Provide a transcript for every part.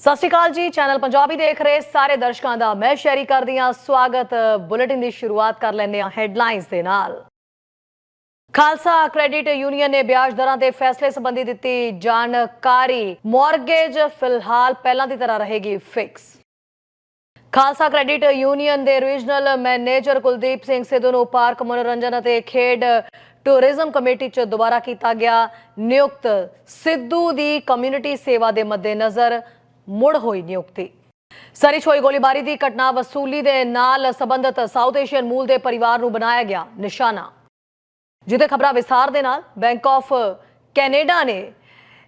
ਸਤਿ ਸ਼੍ਰੀ ਅਕਾਲ ਜੀ ਚੈਨਲ ਪੰਜਾਬੀ ਦੇਖ ਰਹੇ ਸਾਰੇ ਦਰਸ਼ਕਾਂ ਦਾ ਮੈਂ ਸ਼ੈਰੀ ਕਰਦੀ ਹਾਂ ਸਵਾਗਤ, ਬੁਲੇਟਿਨ ਦੀ ਸ਼ੁਰੂਆਤ ਕਰ ਲੈਂਦੇ ਹਾਂ ਹੈਡਲਾਈਨਸ ਦੇ ਨਾਲ। ਖਾਲਸਾ ਕ੍ਰੈਡਿਟ ਯੂਨੀਅਨ ਨੇ ਵਿਆਜ ਦਰਾਂ ਦੇ ਫੈਸਲੇ ਸੰਬੰਧੀ ਦਿੱਤੀ ਜਾਣਕਾਰੀ। ਮਾਰਗੇਜ ਫਿਲਹਾਲ ਪਹਿਲਾਂ ਦੀ ਤਰ੍ਹਾਂ ਰਹੇਗੀ ਫਿਕਸ ਖਾਲਸਾ ਕ੍ਰੈਡਿਟ ਯੂਨੀਅਨ ਦੇ ਰੀਜਨਲ ਮੈਨੇਜਰ ਕੁਲਦੀਪ ਸਿੰਘ ਸਿੱਧੂ ਨੂੰ ਪਾਰਕ ਮਨੋਰੰਜਨ ਅਤੇ ਖੇਡ ਟੂਰਿਜ਼ਮ ਕਮੇਟੀ 'ਚ ਦੁਬਾਰਾ ਕੀਤਾ ਗਿਆ ਨਿਯੁਕਤ। ਸਿੱਧੂ ਦੀ ਕਮਿਊਨਿਟੀ ਸੇਵਾ ਦੇ ਮੱਦੇਨਜ਼ਰ ਮੁੜ ਹੋਈ ਨਿਯੁਕਤੀ। ਸਰੀ ਛੋਈ ਗੋਲੀਬਾਰੀ ਦੀ ਘਟਨਾ ਵਸੂਲੀ ਦੇ ਨਾਲ ਸੰਬੰਧਿਤ ਸਾਊਥ ਏਸ਼ੀਅਨ ਮੂਲ ਦੇ ਪਰਿਵਾਰ ਨੂੰ ਬਣਾਇਆ ਗਿਆ ਨਿਸ਼ਾਨਾ। ਜਿਹਦੇ ਖਬਰਾਂ ਵਿਸਥਾਰ ਦੇ ਨਾਲ ਬੈਂਕ ਆਫ ਕੈਨੇਡਾ ਨੇ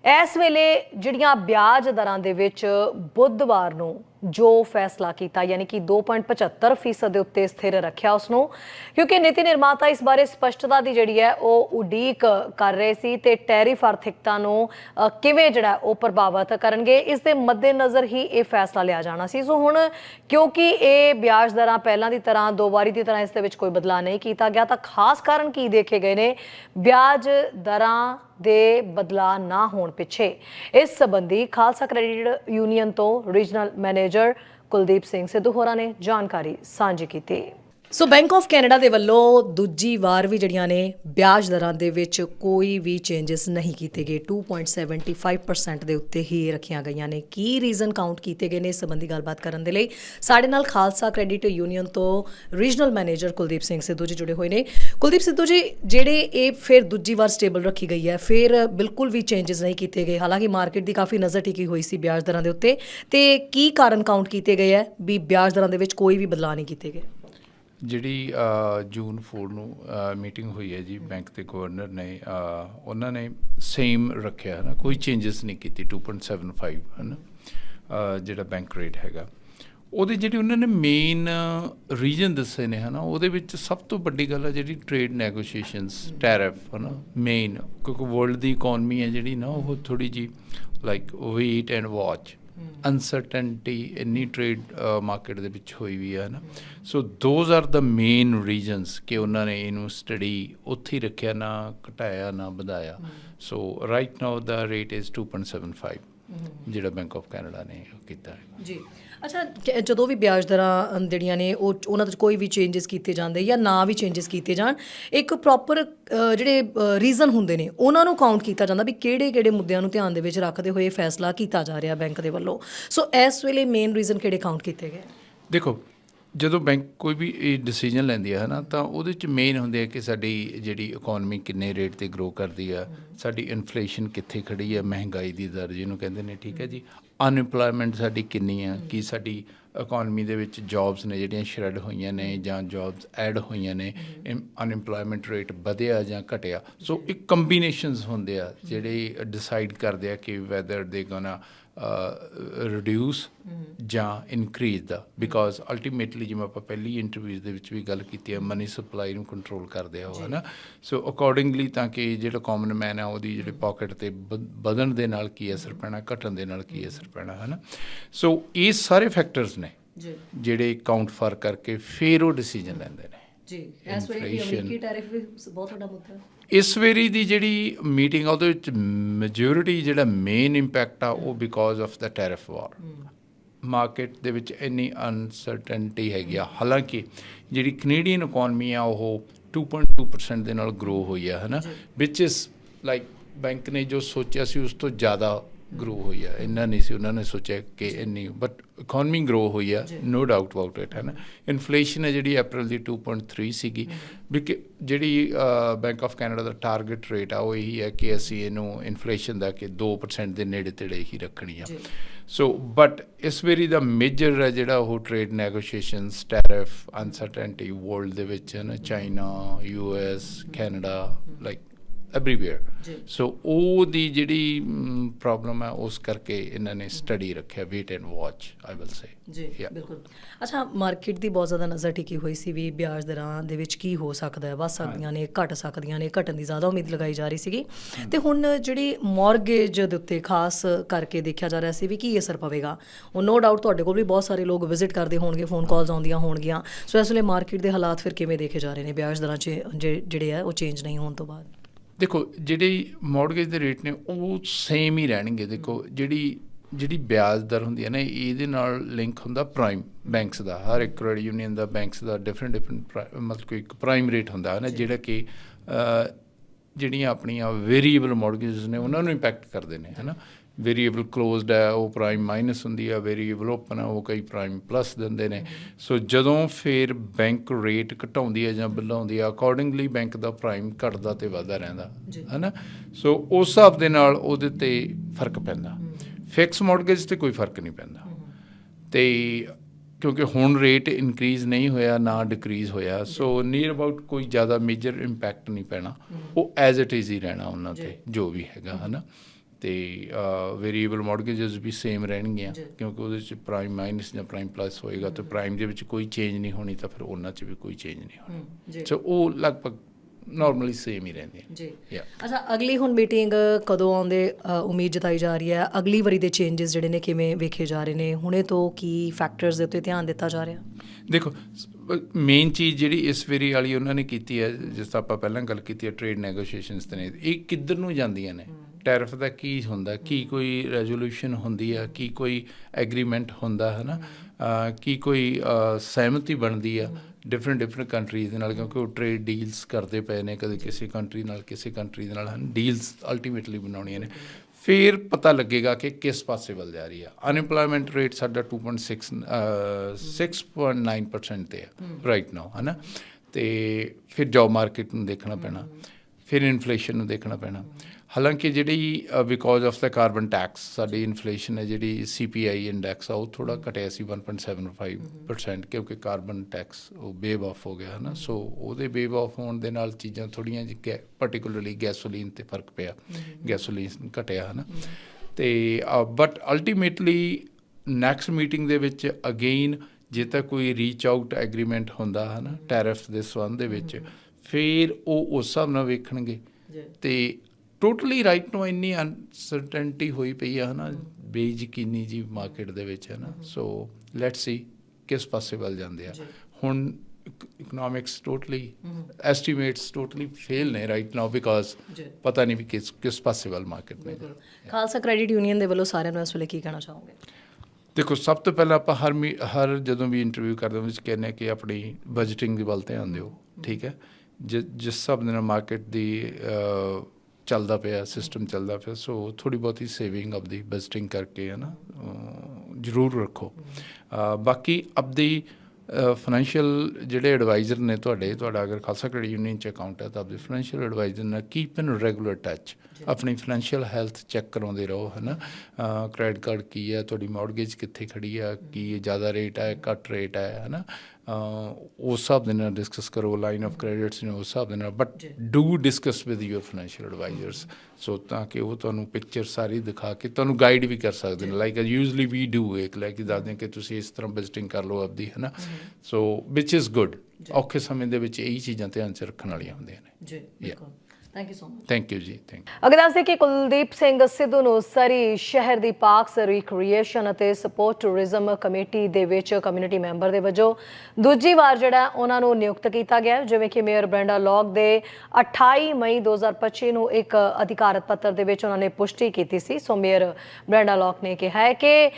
ਇਸ ਵੇਲੇ ਜਿਹੜੀਆਂ ਵਿਆਜ ਦਰਾਂ ਦੇ ਵਿੱਚ ਬੁੱਧਵਾਰ ਨੂੰ ਜੋ ਫੈਸਲਾ ਕੀਤਾ, ਯਾਨੀ ਕਿ 2.75% ਫੀਸਦ ਦੇ ਉੱਤੇ ਸਥਿਰ ਰੱਖਿਆ ਉਸ ਨੂੰ ਕਿਉਂਕਿ ਨੀਤੀ ਨਿਰਮਾਤਾ ਇਸ ਬਾਰੇ ਸਪਸ਼ਟਤਾ ਦੀ ਜਿਹੜੀ ਹੈ, ਉਹ ਉਡੀਕ ਕਰ ਰਹੇ ਸੀ ਤੇ ਟੈਰਿਫ ਆਰਥਿਕਤਾ ਨੂੰ ਕਿਵੇਂ ਜਿਹੜਾ ਉਹ ਪ੍ਰਭਾਵਿਤ ਕਰਨਗੇ, ਇਸ ਦੇ ਮੱਦੇਨਜ਼ਰ ਹੀ ਇਹ ਫੈਸਲਾ ਲਿਆ ਜਾਣਾ ਸੀ। ਸੋ ਹੁਣ ਕਿਉਂਕਿ ਇਹ ਵਿਆਜ ਦਰਾਂ ਪਹਿਲਾਂ ਦੀ ਤਰ੍ਹਾਂ, ਦੋ ਵਾਰੀ ਦੀ ਤਰ੍ਹਾਂ ਇਸ ਦੇ ਵਿੱਚ ਕੋਈ ਬਦਲਾਅ ਨਹੀਂ ਕੀਤਾ ਗਿਆ, ਤਾਂ ਖਾਸ ਕਾਰਨ ਕੀ ਦੇਖੇ ਗਏ ਨੇ? ਵਿਆਜ ਦਰਾਂ ਦੇ ਬਦਲਾਅ ਨਾ ਹੋਣ ਪਿੱਛੇ। ਇਸ ਸੰਬੰਧੀ ਖਾਲਸਾ ਕ੍ਰੈਡਿਟ ਯੂਨੀਅਨ ਤੋਂ ਰੀਜਨਲ ਮੈਨੇਜਰ ਕੁਲਦੀਪ ਸਿੰਘ ਸਿੱਧੂ ਹੋਰਾਂ ਨੇ ਜਾਣਕਾਰੀ ਸਾਂਝੀ ਕੀਤੀ। ਸੋ ਬੈਂਕ ਆਫ ਕੈਨੇਡਾ ਦੇ ਵੱਲੋਂ ਦੂਜੀ ਵਾਰ ਵੀ ਜਿਹੜੀਆਂ ਨੇ ਵਿਆਜ ਦਰਾਂ ਦੇ ਵਿੱਚ ਕੋਈ ਵੀ ਚੇਂਜਸ ਨਹੀਂ ਕੀਤੇ ਗਏ। 2.75% ਦੇ ਉੱਤੇ ਹੀ ਰੱਖੀਆਂ ਗਈਆਂ ਨੇ। ਕੀ ਰੀਜ਼ਨ ਕਾਊਂਟ ਕੀਤੇ ਗਏ ਨੇ ਇਸ ਸੰਬੰਧੀ ਗੱਲਬਾਤ ਕਰਨ ਦੇ ਲਈ? ਸਾਡੇ ਨਾਲ ਖਾਲਸਾ ਕ੍ਰੈਡਿਟ ਯੂਨੀਅਨ ਤੋਂ ਰੀਜਨਲ ਮੈਨੇਜਰ ਕੁਲਦੀਪ ਸਿੰਘ ਸਿੱਧੂ ਜੀ ਜੁੜੇ ਹੋਏ ਨੇ। ਕੁਲਦੀਪ ਸਿੱਧੂ ਜੀ, ਜਿਹੜੇ ਇਹ ਫਿਰ ਦੂਜੀ ਵਾਰ ਸਟੇਬਲ ਰੱਖੀ ਗਈ ਹੈ, ਫਿਰ ਬਿਲਕੁਲ ਵੀ ਚੇਂਜਸ ਨਹੀਂ ਕੀਤੇ ਗਏ। ਹਾਲਾਂਕਿ ਮਾਰਕੀਟ ਦੀ ਕਾਫੀ ਨਜ਼ਰ ਟਿਕੀ ਹੋਈ ਸੀ ਵਿਆਜ ਦਰਾਂ ਦੇ ਉੱਤੇ। ਤੇ ਕੀ ਕਾਰਨ ਕਾਊਂਟ ਕੀਤੇ ਗਏ ਹੈ ਵੀ ਵਿਆਜ ਦਰਾਂ ਦੇ ਵਿੱਚ ਕੋਈ ਵੀ ਬਦਲਾਅ ਨਹੀਂ ਕੀਤੇ ਗਏ? ਜਿਹੜੀ ਜੂਨ 4 ਨੂੰ ਮੀਟਿੰਗ ਹੋਈ ਹੈ ਜੀ ਬੈਂਕ ਦੇ ਗਵਰਨਰ ਨੇ ਉਹਨਾਂ ਨੇ ਸੇਮ ਰੱਖਿਆ ਹੈ ਨਾ ਕੋਈ ਚੇਂਜਸ ਨਹੀਂ ਕੀਤੀ 2.75 ਹੈ ਨਾ ਜਿਹੜਾ ਬੈਂਕ ਰੇਟ ਹੈਗਾ। ਉਹਦੇ ਜਿਹੜੀ ਉਹਨਾਂ ਨੇ ਮੇਨ ਰੀਜਨ ਦੱਸੇ ਨੇ, ਹਨਾ? ਉਹਦੇ ਵਿੱਚ ਸਭ ਤੋਂ ਵੱਡੀ ਗੱਲ ਹੈ ਜਿਹੜੀ ਟ੍ਰੇਡ ਨੈਗੋਸ਼ੀਏਸ਼ਨਸ ਟੈਰਿਫ ਹਨਾ? ਮੇਨ ਕਿਉਂਕਿ ਵਰਲਡ ਦੀ ਇਕਨੋਮੀ ਹੈ ਜਿਹੜੀ ਨਾ, ਉਹ ਥੋੜੀ ਜੀ like wait and watch uncertainty ਇੰਨੀ ਟ੍ਰੇਡ ਮਾਰਕੀਟ ਦੇ ਵਿੱਚ ਹੋਈ ਵੀ ਹੈ ਨਾ। So those are the main reasons ਕਿ ਉਹਨਾਂ ਨੇ ਇਹਨੂੰ ਸਟੱਡੀ ਉੱਥੇ ਹੀ ਰੱਖਿਆ ਨਾ ਘਟਾਇਆ ਨਾ ਵਧਾਇਆ। So right now the rate is 2.75 ਜਿਹੜਾ ਬੈਂਕ ਆਫ ਕੈਨੇਡਾ ਨੇ ਕੀਤਾ ਹੈ। ਜੀ। ਅੱਛਾ ਕਿ ਜਦੋਂ ਵੀ ਵਿਆਜ ਦਰਾਂ ਅਮ, ਜਿਹੜੀਆਂ ਨੇ ਉਹ ਉਹਨਾਂ ਵਿੱਚ ਕੋਈ ਵੀ ਚੇਂਜਸ ਕੀਤੇ ਜਾਂਦੇ ਜਾਂ ਨਾ ਵੀ ਚੇਂਜਸ ਕੀਤੇ ਜਾਣ ਇੱਕ ਪ੍ਰੋਪਰ ਜਿਹੜੇ ਰੀਜ਼ਨ ਹੁੰਦੇ ਨੇ ਉਹਨਾਂ ਨੂੰ ਕਾਊਂਟ ਕੀਤਾ ਜਾਂਦਾ ਵੀ ਕਿਹੜੇ ਕਿਹੜੇ ਮੁੱਦਿਆਂ ਨੂੰ ਧਿਆਨ ਦੇ ਵਿੱਚ ਰੱਖਦੇ ਹੋਏ ਇਹ ਫੈਸਲਾ ਕੀਤਾ ਜਾ ਰਿਹਾ ਬੈਂਕ ਦੇ ਵੱਲੋਂ। ਸੋ ਇਸ ਵੇਲੇ ਮੇਨ ਰੀਜ਼ਨ ਕਿਹੜੇ ਕਾਊਂਟ ਕੀਤੇ ਗਏ? ਦੇਖੋ ਜਦੋਂ ਬੈਂਕ ਕੋਈ ਵੀ ਇਹ ਡਿਸੀਜਨ ਲੈਂਦੀ ਹੈ ਨਾ ਤਾਂ ਉਹਦੇ ਚ ਮੇਨ ਹੁੰਦੇ ਆ ਕਿ ਸਾਡੀ ਜਿਹੜੀ ਇਕਨੋਮੀ ਕਿੰਨੇ ਰੇਟ ਤੇ ਗਰੋ ਕਰਦੀ ਆ ਸਾਡੀ ਇਨਫਲੇਸ਼ਨ ਕਿੱਥੇ ਖੜੀ ਆ ਮਹਿੰਗਾਈ ਦੀ ਦਰ ਜਿਹਨੂੰ ਕਹਿੰਦੇ ਨੇ ਠੀਕ ਹੈ ਜੀ। ਅਨਇੰਪਲੋਇਮੈਂਟ ਸਾਡੀ ਕਿੰਨੀ ਆ? ਕੀ ਸਾਡੀ ਇਕਨੋਮੀ ਦੇ ਵਿੱਚ ਜੌਬਸ ਨੇ ਜਿਹੜੀਆਂ ਸ਼ਰੈਡ ਹੋਈਆਂ ਨੇ ਜਾਂ ਜੌਬਸ ਐਡ ਹੋਈਆਂ ਨੇ ਅਨਇੰਪਲੋਇਮੈਂਟ ਰੇਟ ਵਧਿਆ ਜਾਂ ਘਟਿਆ? ਸੋ ਇੱਕ ਕੰਬੀਨੇਸ਼ਨਸ ਹੁੰਦੇ ਆ ਜਿਹੜੇ ਡਿਸਾਈਡ ਕਰਦੇ ਆ ਕਿ ਵੈਦਰ ਦੇ ਗੋਨਾ ਰਿਡਿਊਸ ਜਾਂ ਇਨਕਰੀਜ਼ ਦਾ। ਬਿਕਾਜ਼ ਅਲਟੀਮੇਟਲੀ ਜਿਵੇਂ ਆਪਾਂ ਪਹਿਲੀ ਇੰਟਰਵਿਊਜ਼ ਦੇ ਵਿੱਚ ਵੀ ਗੱਲ ਕੀਤੀ ਹੈ ਮਨੀ ਸਪਲਾਈ ਨੂੰ ਕੰਟਰੋਲ ਕਰਦੇ ਆ ਉਹ ਹੈ ਨਾ ਸੋ ਅਕੋਰਡਿੰਗਲੀ ਤਾਂ ਕਿ ਜਿਹੜਾ ਕਾਮਨ ਮੈਨ ਹੈ ਉਹਦੀ ਜਿਹੜੇ ਪਾਕਟ ਤੇ ਵਧ- ਵਧਣ ਦੇ ਨਾਲ ਕੀ ਅਸਰ ਪੈਣਾ ਘਟਣ ਦੇ ਨਾਲ ਕੀ ਅਸਰ ਪੈਣਾ ਹੈ ਨਾ ਸੋ ਇਹ ਸਾਰੇ ਫੈਕਟਰਸ ਨੇ ਜੀ। ਜਿਹੜੇ ਕਾਊਂਟ ਫਰ ਕਰਕੇ ਫਿਰ ਉਹ ਡਿਸੀਜਨ ਲੈਂਦੇ ਨੇ। ਜੀ। ਇਸ ਵੇਲੇ. ਅਮਰੀਕੀ ਟੈਰਿਫ ਵੀ ਬਹੁਤ ਵੱਡਾ ਮੁੱਦਾ। ਹੈ ਇਸ ਵੇਰੀ ਦੀ ਜਿਹੜੀ ਮੀਟਿੰਗ ਆ ਉਹਦੇ ਵਿੱਚ ਮੈਜੋਰਿਟੀ ਜਿਹੜਾ ਮੇਨ ਇੰਪੈਕਟ ਆ ਉਹ because of the tariff war market ਦੇ ਵਿੱਚ ਇੰਨੀ ਅਨਸਰਟਨਟੀ ਹੈਗੀ ਆ। ਹਾਲਾਂਕਿ ਜਿਹੜੀ ਕੈਨੇਡੀਅਨ ਇਕਨੋਮੀ ਆ ਉਹ 2.2% ਦੇ ਨਾਲ ਗਰੋ ਹੋਈ ਆ ਹਨਾ? ਵਿਚ ਇਜ਼ ਲਾਈਕ ਬੈਂਕ ਨੇ ਜੋ ਸੋਚਿਆ ਸੀ ਉਸ ਤੋਂ ਜ਼ਿਆਦਾ ਗਰੋ ਹੋਈ ਆ। ਇੰਨਾ ਨਹੀਂ ਸੀ ਉਹਨਾਂ ਨੇ ਸੋਚਿਆ ਕਿ ਇੰਨੀ ਬਟ ਇਕਨੋਮੀ ਗਰੋ ਹੋਈ ਆ ਨੋ ਡਾਊਟ ਅਬਾਊਟ ਇਟ ਹੈ ਨਾ ਇਨਫਲੇਸ਼ਨ ਹੈ ਜਿਹੜੀ ਅਪ੍ਰੈਲ ਦੀ 2.3 ਸੀਗੀ। ਜਿਹੜੀ bank of Canada the target rate ਆ ਉਹ ਇਹੀ ਹੈ ਕਿ ਅਸੀਂ ਇਹਨੂੰ ਇਨਫਲੇਸ਼ਨ ਦਾ ਕਿ 2% ਦੇ ਨੇੜੇ ਤੇੜੇ ਹੀ ਰੱਖਣੀ ਆ। ਸੋ ਬਟ ਇਸ ਵੇਰੀ ਦਾ ਮੇਜਰ ਹੈ ਜਿਹੜਾ ਉਹ trade negotiations tariff uncertainty world ਦੇ ਵਿੱਚ ਹੈ ਨਾ China U S Canada like everywhere. So ਉਹ ਦੀ ਜਿਹੜੀ ਪ੍ਰੋਬਲਮ ਹੈ ਉਸ ਕਰਕੇ ਇਹਨਾਂ ਨੇ ਸਟੱਡੀ ਰੱਖਿਆ wait and watch I will say ਜੀ. ਬਿਲਕੁਲ। ਅੱਛਾ ਮਾਰਕੀਟ ਦੀ ਬਹੁਤ ਜ਼ਿਆਦਾ ਨਜ਼ਰ ਟਿਕੀ ਹੋਈ ਸੀ ਵੀ ਵਿਆਜ ਦਰਾਂ ਦੇ ਵਿੱਚ ਕੀ ਹੋ ਸਕਦਾ ਹੈ ਵੱਧ ਸਕਦੀਆਂ ਨੇ ਘਟ ਸਕਦੀਆਂ ਨੇ ਘਟਣ ਦੀ ਜ਼ਿਆਦਾ ਉਮੀਦ ਲਗਾਈ ਜਾ ਰਹੀ ਸੀਗੀ। ਤੇ ਹੁਣ ਜਿਹੜੀ ਮਾਰਗੇਜ ਦੇ ਉੱਤੇ ਖਾਸ ਕਰਕੇ ਦੇਖਿਆ ਜਾ ਰਿਹਾ ਸੀ ਵੀ ਕੀ ਅਸਰ ਪਵੇਗਾ। ਉਹ ਨੋ ਡਾਊਟ ਤੁਹਾਡੇ ਕੋਲ ਵੀ ਬਹੁਤ ਸਾਰੇ ਲੋਕ ਵਿਜ਼ਿਟ ਕਰਦੇ ਹੋਣਗੇ ਫੋਨ ਕਾਲਸ ਆਉਂਦੀਆਂ ਹੋਣਗੀਆਂ। ਸੋ ਇਸ ਵੇਲੇ ਮਾਰਕੀਟ ਦੇ ਹਾਲਾਤ ਫਿਰ ਕਿਵੇਂ ਦੇਖੇ ਜਾ ਰਹੇ ਨੇ? ਵਿਆਜ ਦਰਾਂ 'ਚ ਜਿਹੜੇ ਆ ਉਹ ਚੇਂਜ ਨਹੀਂ ਹੋਣ ਤੋਂ ਬਾਅਦ। ਦੇਖੋ ਜਿਹੜੀ ਮਾਰਗੇਜ ਦੇ ਰੇਟ ਨੇ ਉਹ ਸੇਮ ਹੀ ਰਹਿਣਗੇ। ਦੇਖੋ ਜਿਹੜੀ ਜਿਹੜੀ ਵਿਆਜ ਦਰ ਹੁੰਦੀ ਹੈ ਨਾ ਇਹਦੇ ਨਾਲ ਲਿੰਕ ਹੁੰਦਾ ਪ੍ਰਾਈਮ ਬੈਂਕਸ ਦਾ। ਹਰ ਇੱਕ ਕ੍ਰੈਡਿਟ ਯੂਨੀਅਨ ਦਾ ਬੈਂਕਸ ਦਾ ਡਿਫਰੈਂਟ ਡਿਫਰੈਂਟ ਮਤਲਬ ਕੋਈ ਇੱਕ ਪ੍ਰਾਈਮ ਰੇਟ ਹੁੰਦਾ ਹੈ ਨਾ ਜਿਹੜਾ ਕਿ ਜਿਹੜੀਆਂ ਆਪਣੀਆਂ ਵੇਰੀਏਬਲ ਮੌਰਗੇजेस ਨੇ ਉਹਨਾਂ ਨੂੰ ਇੰਪੈਕਟ ਕਰਦੇ ਨੇ ਹੈ ਨਾ? ਵੇਰੀਏਬਲ ਕਲੋਜ਼ਡ ਹੈ ਉਹ ਪ੍ਰਾਈਮ ਮਾਈਨਸ ਹੁੰਦੀ ਹੈ ਵੇਰੀਏਬਲ ਓਪਨ ਹੈ ਉਹ ਕਈ ਪ੍ਰਾਈਮ ਪਲੱਸ ਦਿੰਦੇ ਨੇ। ਸੋ ਜਦੋਂ ਫਿਰ ਬੈਂਕ ਰੇਟ ਘਟਾਉਂਦੀ ਹੈ ਜਾਂ ਵਧਾਉਂਦੀ ਹੈ ਅਕੋਰਡਿੰਗਲੀ ਬੈਂਕ ਦਾ ਪ੍ਰਾਈਮ ਘਟਦਾ ਤੇ ਵਧਦਾ ਰਹਿੰਦਾ ਹੈ ਨਾ ਸੋ ਉਸ ਹਿਸਾਬ ਦੇ ਨਾਲ ਉਹਦੇ ਤੇ ਫ਼ਰਕ ਪੈਂਦਾ। ਫਿਕਸ ਮੌਰਗੇਜ ਤੇ ਕੋਈ ਫ਼ਰਕ ਨਹੀਂ ਪੈਂਦਾ। ਤੇ ਕਿਉਂਕਿ ਹੁਣ ਰੇਟ ਇਨਕਰੀਜ਼ ਨਹੀਂ ਹੋਇਆ ਨਾ ਡਿਕਰੀਜ਼ ਹੋਇਆ ਸੋ ਨੀਅਰ ਅਬਾਊਟ ਕੋਈ ਜ਼ਿਆਦਾ ਮੇਜਰ ਇੰਪੈਕਟ ਨਹੀਂ ਪੈਣਾ। ਉਹ ਐਜ਼ ਇਟ ਇਜ਼ ਹੀ ਰਹਿਣਾ ਉਹਨਾਂ ਤੇ ਜੋ ਵੀ ਹੈਗਾ ਹਨਾ? ਤੇ ਵੇਰੀਏਬਲ ਮੌਰਗੇजेस ਵੀ ਸੇਮ ਰਹਿਣਗੀਆਂ ਕਿਉਂਕਿ ਉਹਦੇ ਚ ਪ੍ਰਾਈਮ ਮਾਈਨਸ ਜਾਂ ਪ੍ਰਾਈਮ ਪਲੱਸ ਹੋਏਗਾ ਤੇ ਪ੍ਰਾਈਮ ਦੇ ਵਿੱਚ ਕੋਈ ਚੇਂਜ ਨਹੀਂ ਹੋਣੀ ਤਾਂ ਫਿਰ ਉਹਨਾਂ ਚ ਵੀ ਕੋਈ ਚੇਂਜ ਨਹੀਂ ਹੋਣੀ। ਸੋ ਉਹ ਲਗਭਗ ਨਾਰਮਲੀ ਸੇਮ ਹੀ ਰਹਿੰਦੀਆਂ। ਜੀ. ਅੱਛਾ ਅਗਲੀ ਹੁਣ ਮੀਟਿੰਗ ਕਦੋਂ ਆਉਂਦੇ ਉਮੀਦ ਜਤਾਈ ਜਾ ਰਹੀ ਹੈ? ਅਗਲੀ ਵਾਰੀ ਦੇ ਚੇਂਜਸ ਜਿਹੜੇ ਨੇ ਕਿਵੇਂ ਵੇਖੇ ਜਾ ਰਹੇ ਨੇ? ਹੁਣੇ ਤੋਂ ਕੀ ਫੈਕਟਰਸ ਦੇ ਉੱਤੇ ਧਿਆਨ ਦਿੱਤਾ ਜਾ ਰਿਹਾ? ਦੇਖੋ ਮੇਨ ਚੀਜ਼ ਜਿਹੜੀ ਇਸ ਵੇਰੀ ਵਾਲੀ ਉਹਨਾਂ ਨੇ ਕੀਤੀ ਹੈ ਜਿਸ ਤਰ੍ਹਾਂ ਆਪਾਂ ਪਹਿਲਾਂ ਗੱਲ ਕੀਤੀ ਹੈ ਟ੍ਰੇਡ ਨੈਗੋਸ਼ੀਏਸ਼ਨਸ ਤੇ ਇਹ ਕਿੱਧਰ ਨੂੰ ਜਾਂਦੀਆਂ ਨੇ? ਟੈਰਿਫ ਦਾ ਕੀ ਹੁੰਦਾ? ਕੀ ਕੋਈ ਰੈਜ਼ੋਲੂਸ਼ਨ ਹੁੰਦੀ ਹੈ ਕੀ ਕੋਈ ਐਗਰੀਮੈਂਟ ਹੁੰਦਾ ਹੈ। ਨਾ ਕੀ ਕੋਈ ਸਹਿਮਤੀ ਬਣਦੀ ਆ ਡਿਫਰੈਂਟ ਡਿਫਰੈਂਟ ਕੰਟਰੀਜ਼ ਦੇ ਨਾਲ? ਕਿਉਂਕਿ ਉਹ ਟ੍ਰੇਡ ਡੀਲਸ ਕਰਦੇ ਪਏ ਨੇ ਕਦੇ ਕਿਸੇ ਕੰਟਰੀ ਨਾਲ ਕਿਸੇ ਕੰਟਰੀ ਦੇ ਨਾਲ ਹਨ? ਡੀਲਸ ਅਲਟੀਮੇਟਲੀ ਬਣਾਉਣੀਆਂ ਨੇ। ਫਿਰ ਪਤਾ ਲੱਗੇਗਾ ਕਿ ਕਿਸ ਪਾਸੇ ਵੱਲ ਜਾ ਰਹੀ ਆ। ਅਨਐਮਪਲੋਇਮੈਂਟ ਰੇਟ ਸਾਡਾ 2.6 ਅਹ, 6.9% ਤੇ ਆ ਰਾਈਟ ਨਾਓ ਹਨਾ? ਤੇ ਫਿਰ ਜੌਬ ਮਾਰਕੀਟ ਨੂੰ ਦੇਖਣਾ ਪੈਣਾ। ਫਿਰ ਇਨਫਲੇਸ਼ਨ ਨੂੰ ਦੇਖਣਾ ਪੈਣਾ। ਹਾਲਾਂਕਿ ਜਿਹੜੀ because of the carbon tax ਸਾਡੀ ਇਨਫਲੇਸ਼ਨ ਹੈ ਜਿਹੜੀ ਸੀਪੀਆਈ ਇੰਡੈਕਸ ਆ ਉਹ ਥੋੜਾ ਘਟਿਆ ਸੀ 1.75% ਕਿਉਂਕਿ ਕਾਰਬਨ ਟੈਕਸ ਉਹ ਬੇਵ ਆਫ ਹੋ ਗਿਆ ਹਨਾ? ਸੋ ਉਹਦੇ ਬੇਵ ਆਫ ਹੋਣ ਦੇ ਨਾਲ ਚੀਜ਼ਾਂ ਥੋੜੀਆਂ ਜਿਹੀ ਪਾਰਟਿਕੂਲਰਲੀ ਗੈਸੋਲੀਨ ਤੇ ਫ਼ਰਕ ਪਿਆ। ਗੈਸੋਲੀਨ ਘਟਿਆ ਹਨਾ? ਤੇ ਬਟ ਅਲਟੀਮੇਟਲੀ ਨੈਕਸਟ ਮੀਟਿੰਗ ਦੇ ਵਿੱਚ ਅਗੇਨ ਜੇ ਤਾਂ ਕੋਈ ਰੀਚ ਆਊਟ ਐਗਰੀਮੈਂਟ ਹੁੰਦਾ ਹੈ। ਨਾ ਟੈਰਿਫ ਦੇ ਸੰਬੰਧ ਦੇ ਵਿੱਚ ਫਿਰ ਉਹ ਉਸ ਹਿਸਾਬ ਨਾਲ ਵੇਖਣਗੇ। ਤੇ ਟੋਟਲੀ ਰਾਈਟ ਨੂੰ ਇੰਨੀ ਅਨਸਰਟਨਟੀ ਹੋਈ ਪਈ ਆ ਹਨਾ? ਬੇਯਕੀਨੀ ਜੀ ਮਾਰਕੀਟ ਦੇ ਵਿੱਚ ਹੈ ਨਾ ਸੋ ਲੈਟਸ ਸੀ ਕਿਸ ਪਾਸੇ ਵੱਲ ਜਾਂਦੇ ਆ। ਹੁਣ economics totally estimates totally fail ਨੇ ਰਾਈਟ ਨਾਓ ਬਿਕਾਜ਼। ਪਤਾ ਨਹੀਂ ਵੀ ਕਿਸ ਕਿਸ ਪਾਸੇ ਵੱਲ ਮਾਰਕੀਟ ਨੇ। ਖਾਲਸਾ ਕ੍ਰੈਡਿਟ ਯੂਨੀਅਨ ਦੇ ਵੱਲੋਂ ਸਾਰਿਆਂ ਨੂੰ ਇਸ ਵੇਲੇ ਕੀ ਕਹਿਣਾ ਚਾਹੋਗੇ? ਦੇਖੋ ਸਭ ਤੋਂ ਪਹਿਲਾਂ ਆਪਾਂ ਹਰ ਹਰ ਜਦੋਂ ਵੀ ਇੰਟਰਵਿਊ ਕਰਦੇ ਹਾਂ ਵਿੱਚ ਕਹਿੰਦੇ ਕਿ ਆਪਣੀ ਬਜਟਿੰਗ ਦੇ ਵੱਲ ਧਿਆਨ ਦਿਓ ਠੀਕ ਹੈ? ਜਿਸ ਦੇ ਨਾਲ ਮਾਰਕੀਟ ਦੀ ਚੱਲਦਾ ਪਿਆ ਸਿਸਟਮ ਚੱਲਦਾ ਪਿਆ ਸੋ ਥੋੜੀ ਬਹੁਤੀ ਸੇਵਿੰਗ ਆਪਦੀ ਬਜਟਿੰਗ ਕਰਕੇ ਹੈ ਨਾ ਜ਼ਰੂਰ ਰੱਖੋ। ਬਾਕੀ ਆਪਦੀ ਫਾਈਨੈਂਸ਼ੀਅਲ ਜਿਹੜੇ ਐਡਵਾਈਜ਼ਰ ਨੇ ਤੁਹਾਡੇ, ਤੁਹਾਡਾ ਅਗਰ ਖਾਲਸਾ ਕ੍ਰੈਡਿਟ ਯੂਨੀਅਨ ਚ ਅਕਾਊਂਟ ਹੈ, ਤਾਂ ਆਪਦੇ ਫਾਈਨੈਂਸ਼ੀਅਲ ਐਡਵਾਈਜ਼ਰ ਨਾਲ ਕੀਪ ਇਨ ਰੈਗੂਲਰ ਟੱਚ ਆਪਣੀ ਫਾਈਨੈਂਸ਼ੀਅਲ ਹੈਲਥ ਚੈੱਕ ਕਰਾਉਂਦੇ ਰਹੋ ਹੈ ਨਾ ਕ੍ਰੈਡਿਟ ਕਾਰਡ ਕੀ ਹੈ? ਤੁਹਾਡੀ ਮਾਰਗੇਜ ਕਿੱਥੇ ਖੜੀ ਹੈ? ਕੀ ਇਹ ਜ਼ਿਆਦਾ ਰੇਟ ਹੈ? ਘੱਟ ਰੇਟ ਹੈ? ਹੈ ਨਾ ਅਹ, ਉਸ ਹਿਸਾਬ ਦੇ ਨਾਲ ਡਿਸਕਸ ਕਰੋ ਲਾਈਨ ਆਫ ਕ੍ਰੈਡਿਟਸ ਨੇ ਉਸ ਹਿਸਾਬ ਦੇ ਨਾਲ but do discuss with your financial advisors so ਤਾਂ ਕਿ ਉਹ ਤੁਹਾਨੂੰ ਪਿਕਚਰ ਸਾਰੀ ਦਿਖਾ ਕੇ ਤੁਹਾਨੂੰ ਗਾਈਡ ਵੀ ਕਰ ਸਕਦੇ ਨੇ। ਲਾਈਕ ਯੂਜ਼ਲੀ ਵੀ ਡੂ ਇੱਕ ਲਾਈਕ ਦੱਸਦੇ ਹਾਂ ਕਿ ਤੁਸੀਂ ਇਸ ਤਰ੍ਹਾਂ ਬਜਟਿੰਗ ਕਰ ਲਓ ਆਪਦੀ ਹੈ। ਨਾ ਸੋ ਵਿਚ ਇਜ਼ ਗੁੱਡ ਔਖੇ ਸਮੇਂ ਦੇ ਵਿੱਚ ਇਹੀ ਚੀਜ਼ਾਂ ਧਿਆਨ 'ਚ ਰੱਖਣ ਵਾਲੀਆਂ ਹੁੰਦੀਆਂ ਨੇ। ਜੀ ਬਿਲਕੁਲ। Thank you so much thank you ਜੀ ਥੈਂਕ ਅਗਰ ਦੱਸਦੇ ਕਿ ਕੁਲਦੀਪ ਸਿੰਘ ਸਿੱਧੂ ਨੂੰ ਸਰੀ ਸ਼ਹਿਰ ਦੀ ਪਾਰਕਸ ਰੀਕ੍ਰੀਏਸ਼ਨ ਅਤੇ ਸਪੋਰਟ ਟੂਰਿਜ਼ਮ ਕਮੇਟੀ ਦੇ ਵਿੱਚ ਕਮਿਊਨਿਟੀ ਮੈਂਬਰ ਦੇ ਵਜੋਂ ਦੂਜੀ ਵਾਰ ਜਿਹੜਾ ਉਹਨਾਂ ਨੂੰ ਨਿਯੁਕਤ ਕੀਤਾ ਗਿਆ। ਜਿਵੇਂ ਕਿ ਮੇਅਰ ਬ੍ਰੈਂਡਾ ਲੌਗ ਦੇ 28 ਮਈ 2025 ਨੂੰ ਇੱਕ ਅਧਿਕਾਰਤ ਪੱਤਰ ਦੇ ਵਿੱਚ ਉਹਨਾਂ ਨੇ ਪੁਸ਼ਟੀ ਕੀਤੀ ਸੀ। ਸੋ ਮੇਅਰ ਬ੍ਰੈਂਡਾ ਲੌਗ ਨੇ ਕਿਹਾ ਹੈ ਕਿ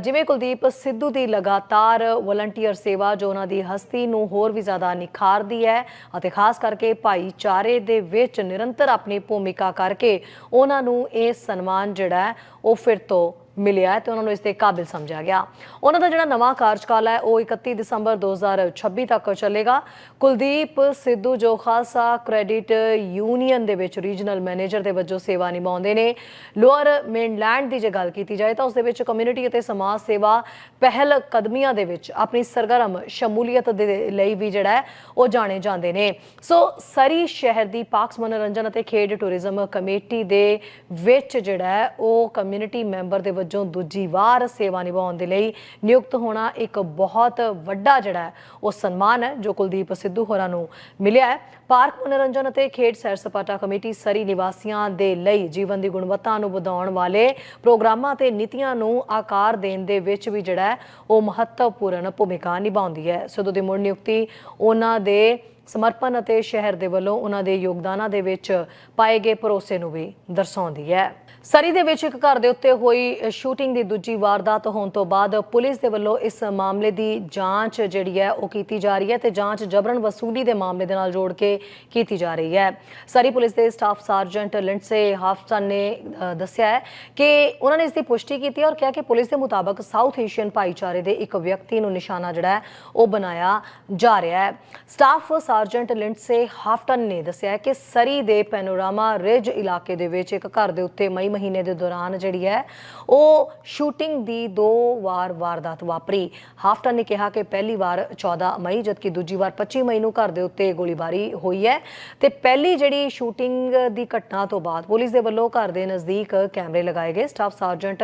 ਜਿਵੇਂ ਕੁਲਦੀਪ ਸਿੱਧੂ ਦੀ ਲਗਾਤਾਰ ਵਲੰਟੀਅਰ ਸੇਵਾ ਜੋ ਉਹਨਾਂ ਦੀ ਹਸਤੀ ਨੂੰ ਹੋਰ ਵੀ ਜ਼ਿਆਦਾ ਨਿਖਾਰਦੀ ਹੈ ਅਤੇ ਖਾਸ ਕਰਕੇ ਭਾਈਚਾਰੇ ਦੇ ਵਿੱਚ ਨਿਰੰਤਰ ਆਪਣੀ ਭੂਮਿਕਾ ਕਰਕੇ ਉਹਨਾਂ ਨੂੰ ਇਹ ਸਨਮਾਨ ਜਿਹੜਾ ਹੈ, ਉਹ ਫਿਰ ਤੋਂ ਮਿਲਿਆ ਹੈ ਤੇ ਉਹਨਾਂ ਨੂੰ ਇਸ ਦੇ ਕਾਬਿਲ ਸਮਝਿਆ ਗਿਆ। ਉਹਨਾਂ ਦਾ ਜਿਹੜਾ ਨਵਾਂ ਕਾਰਜਕਾਲ ਹੈ, ਉਹ 31 ਦਸੰਬਰ 2026 ਤੱਕ ਚੱਲੇਗਾ। ਕੁਲਦੀਪ ਸਿੱਧੂ ਜੋ ਖਾਲਸਾ ਕ੍ਰੈਡਿਟ ਯੂਨੀਅਨ ਦੇ ਵਿੱਚ ਰੀਜਨਲ ਮੈਨੇਜਰ ਦੇ ਵਜੋਂ ਸੇਵਾ ਨਿਭਾਉਂਦੇ ਨੇ। ਲੋਅਰ ਮੇਨਲੈਂਡ ਦੀ ਜੇ ਗੱਲ ਕੀਤੀ ਜਾਏ ਤਾਂ ਉਸ ਦੇ ਵਿੱਚ ਕਮਿਊਨਿਟੀ ਅਤੇ ਸਮਾਜ ਸੇਵਾ ਪਹਿਲ ਕਦਮੀਆਂ ਦੇ ਵਿੱਚ ਆਪਣੀ ਸਰਗਰਮ ਸ਼ਮੂਲੀਅਤ ਦੇ ਲਈ ਵੀ ਜਿਹੜਾ ਉਹ ਜਾਣੇ ਜਾਂਦੇ ਨੇ। ਸੋ ਸਰੀ ਸ਼ਹਿਰ ਦੀ ਪਾਰਕਸ ਮਨੋਰੰਜਨ ਅਤੇ ਖੇਡ ਟੂਰਿਜ਼ਮ ਕਮੇਟੀ ਦੇ ਵਿੱਚ ਜਿਹੜਾ ਹੈ, ਉਹ ਕਮਿਊਨਿਟੀ ਮੈਂਬਰ ਦੇ ਵਜੋਂ ਦੂਜੀ ਵਾਰ ਸੇਵਾ ਨਿਭਾਉਣ ਦੇ ਲਈ ਨਿਯੁਕਤ ਹੋਣਾ ਇੱਕ ਬਹੁਤ ਵੱਡਾ ਜਿਹੜਾ ਹੈ, ਉਹ ਸਨਮਾਨ ਹੈ, ਜੋ ਕੁਲਦੀਪ ਸਿੱਧੂ ਹੋਰਾਂ ਨੂੰ ਮਿਲਿਆ ਹੈ। ਪਾਰਕ ਮਨੋਰੰਜਨ ਅਤੇ ਖੇਡ ਸੈਰ ਸਪਾਟਾ ਕਮੇਟੀ ਸਰੀ ਨਿਵਾਸੀਆਂ ਦੇ ਲਈ ਜੀਵਨ ਦੀ ਗੁਣਵੱਤਾ ਨੂੰ ਵਧਾਉਣ ਵਾਲੇ ਪ੍ਰੋਗਰਾਮਾਂ ਤੇ ਨੀਤੀਆਂ ਨੂੰ ਆਕਾਰ ਦੇਣ ਦੇ ਵਿੱਚ ਵੀ ਜਿਹੜਾ ਉਹ ਮਹੱਤਵਪੂਰਨ ਭੂਮਿਕਾ ਨਿਭਾਉਂਦੀ ਹੈ। ਸਿੱਧੂ ਦੀ ਮੁੜ ਨਿਯੁਕਤੀ ਉਹਨਾਂ ਦੇ ਸਮਰਪਣ ਅਤੇ ਸ਼ਹਿਰ ਦੇ ਵੱਲੋਂ ਉਹਨਾਂ ਦੇ ਯੋਗਦਾਨਾਂ ਦੇ ਵਿੱਚ ਪਾਏ ਗਏ ਭਰੋਸੇ ਨੂੰ ਵੀ ਦਰਸਾਉਂਦੀ ਹੈ। ਸਰੀ ਦੇ ਵਿੱਚ ਇੱਕ ਘਰ ਦੇ ਉੱਤੇ ਹੋਈ ਸ਼ੂਟਿੰਗ ਦੀ ਦੂਜੀ ਵਾਰਦਾਤ ਹੋਣ ਤੋਂ ਬਾਅਦ ਪੁਲਿਸ ਦੇ ਵੱਲੋਂ ਇਸ ਮਾਮਲੇ ਦੀ ਜਾਂਚ ਜਿਹੜੀ ਹੈ ਉਹ ਕੀਤੀ ਜਾ ਰਹੀ ਹੈ ਤੇ ਜਾਂਚ ਜਬਰਨ ਵਸੂਲੀ ਦੇ ਮਾਮਲੇ ਦੇ ਨਾਲ ਜੋੜ ਕੇ ਕੀਤੀ ਜਾ ਰਹੀ ਹੈ। ਸਰੀ ਪੁਲਿਸ ਦੇ ਸਟਾਫ ਸਾਰਜੈਂਟ ਲਿੰਡਸੇ ਹਾਫਸਨ ਨੇ ਦੱਸਿਆ ਹੈ ਕਿ ਉਹਨਾਂ ਨੇ ਇਸ ਦੀ ਪੁਸ਼ਟੀ ਕੀਤੀ ਔਰ ਕਿਹਾ ਕਿ ਪੁਲਿਸ ਦੇ ਮੁਤਾਬਕ ਸਾਊਥ ਏਸ਼ੀਅਨ ਭਾਈਚਾਰੇ ਦੇ ਇੱਕ ਵਿਅਕਤੀ ਨੂੰ ਨਿਸ਼ਾਨਾ ਜਿਹੜਾ ਹੈ ਉਹ ਬਣਾਇਆ ਜਾ ਰਿਹਾ ਹੈ। ਸਟਾਫ ਸਾਰਜੈਂਟ ਲਿੰਡਸੇ ਹਾਫਟਨ ਨੇ ਦੱਸਿਆ ਕਿ ਸਰੀ ਦੇ ਪੈਨੋਰਾਮਾ ਰਿਜ ਇਲਾਕੇ ਦੇ ਵਿੱਚ ਇੱਕ ਘਰ ਦੇ ਉੱਤੇ ਮਈ ਮਹੀਨੇ ਦੇ ਦੌਰਾਨ ਜਿਹੜੀ ਹੈ, ਉਹ ਸ਼ੂਟਿੰਗ ਦੀ ਦੋ ਵਾਰ ਵਾਰਦਾਤ ਵਾਪਰੀ। ਹਾਫਟਨ ਨੇ ਕਿਹਾ ਕਿ ਪਹਿਲੀ ਵਾਰ 14 ਮਈ, ਜਦਕਿ ਦੂਜੀ ਵਾਰ 25 ਮਈ ਨੂੰ ਘਰ ਦੇ ਉੱਤੇ ਗੋਲੀਬਾਰੀ ਹੋਈ ਹੈ। ਤੇ ਪਹਿਲੀ ਜਿਹੜੀ ਸ਼ੂਟਿੰਗ ਦੀ ਘਟਨਾ ਤੋਂ ਬਾਅਦ ਪੁਲਿਸ ਦੇ ਵੱਲੋਂ ਘਰ ਦੇ ਨਜ਼ਦੀਕ ਕੈਮਰੇ ਲਗਾਏ ਗਏ। ਸਟਾਫ ਸਰਜੈਂਟ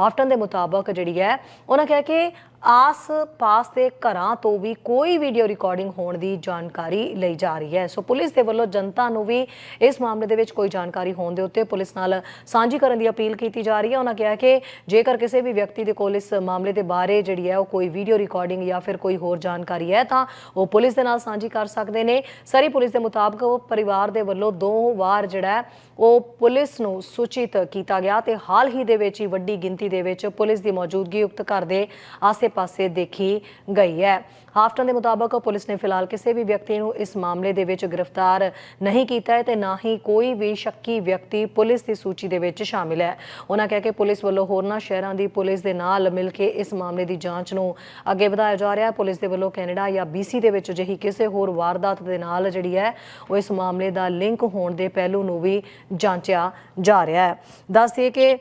ਹਾਫਟਨ ਦੇ ਮੁਤਾਬਕ ਜਿਹੜੀ ਹੈ, ਉਹਨਾਂ ਕਿਹਾ ਕਿ ਆਸ-ਪਾਸ ਦੇ ਘਰਾਂ ਤੋਂ ਵੀ ਕੋਈ ਵੀਡੀਓ ਰਿਕਾਰਡਿੰਗ ਹੋਣ ਦੀ ਜਾਣਕਾਰੀ ਲਈ ਜਾ ਰਹੀ ਹੈ। ਸੋ ਪੁਲਿਸ ਦੇ ਵੱਲੋਂ ਜਨਤਾ ਨੂੰ ਵੀ ਇਸ ਮਾਮਲੇ ਦੇ ਵਿੱਚ ਕੋਈ ਜਾਣਕਾਰੀ ਹੋਣ ਦੇ ਉੱਤੇ ਪੁਲਿਸ ਨਾਲ ਸਾਂਝੀ ਕਰਨ ਦੀ ਅਪੀਲ ਕੀਤੀ ਜਾ ਰਹੀ ਹੈ। ਉਹਨਾਂ ਕਿਹਾ ਕਿ ਜੇਕਰ ਕਿਸੇ ਵੀ ਵਿਅਕਤੀ ਦੇ ਕੋਲ ਇਸ ਮਾਮਲੇ ਦੇ ਬਾਰੇ ਜਿਹੜੀ ਹੈ ਉਹ ਕੋਈ ਵੀਡੀਓ ਰਿਕਾਰਡਿੰਗ ਜਾਂ ਫਿਰ ਕੋਈ ਹੋਰ ਜਾਣਕਾਰੀ ਹੈ ਤਾਂ ਉਹ ਪੁਲਿਸ ਦੇ ਨਾਲ ਸਾਂਝੀ ਕਰ ਸਕਦੇ ਨੇ। ਸਰੀ ਪੁਲਿਸ ਦੇ ਮੁਤਾਬਕ ਉਹ ਪਰਿਵਾਰ ਦੇ ਵੱਲੋਂ ਦੋ ਵਾਰ ਜਿਹੜਾ ਉਹ ਪੁਲਿਸ ਨੂੰ ਸੂਚਿਤ ਕੀਤਾ ਗਿਆ ਤੇ ਹਾਲ ਹੀ ਦੇ ਵਿੱਚ ਹੀ ਵੱਡੀ ਗਿਣਤੀ ਦੇ ਵਿੱਚ ਪੁਲਿਸ ਦੀ ਮੌਜੂਦਗੀ ਉਕਤ ਘਰ ਦੇ ਆਸੇ ਪਾਸੇ ਦੇਖੀ ਗਈ ਹੈ। ਹਾਫਟਨ ਦੇ ਮੁਤਾਬਕ ਪੁਲਿਸ ਨੇ ਫਿਲਹਾਲ ਕਿਸੇ ਵੀ ਵਿਅਕਤੀ ਨੂੰ ਇਸ ਮਾਮਲੇ ਦੇ ਵਿੱਚ ਗ੍ਰਿਫਤਾਰ ਨਹੀਂ ਕੀਤਾ ਹੈ ਤੇ ਨਾ ਹੀ ਕੋਈ ਵੀ ਸ਼ੱਕੀ ਵਿਅਕਤੀ ਪੁਲਿਸ ਦੀ ਸੂਚੀ ਦੇ ਵਿੱਚ ਸ਼ਾਮਿਲ ਹੈ। ਉਹਨਾਂ ਕਿਹਾ ਕਿ ਪੁਲਿਸ ਵੱਲੋਂ ਹੋਰਨਾਂ ਸ਼ਹਿਰਾਂ ਦੀ ਪੁਲਿਸ ਦੇ ਨਾਲ ਮਿਲ ਕੇ ਇਸ ਮਾਮਲੇ ਦੀ ਜਾਂਚ ਨੂੰ ਅੱਗੇ ਵਧਾਇਆ ਜਾ ਰਿਹਾ ਹੈ। ਪੁਲਿਸ ਦੇ ਵੱਲੋਂ ਕੈਨੇਡਾ ਜਾਂ BC ਦੇ ਵਿੱਚ ਅਜਿਹੀ ਕਿਸੇ ਹੋਰ ਵਾਰਦਾਤ ਦੇ ਨਾਲ ਜਿਹੜੀ ਹੈ, ਉਹ ਇਸ ਮਾਮਲੇ ਦਾ ਲਿੰਕ ਹੋਣ ਦੇ ਪਹਿਲੂ ਨੂੰ ਵੀ ਜਾਂਚਿਆ ਜਾ ਰਿਹਾ ਹੈ। ਦੱਸ ਦਈਏ ਕਿ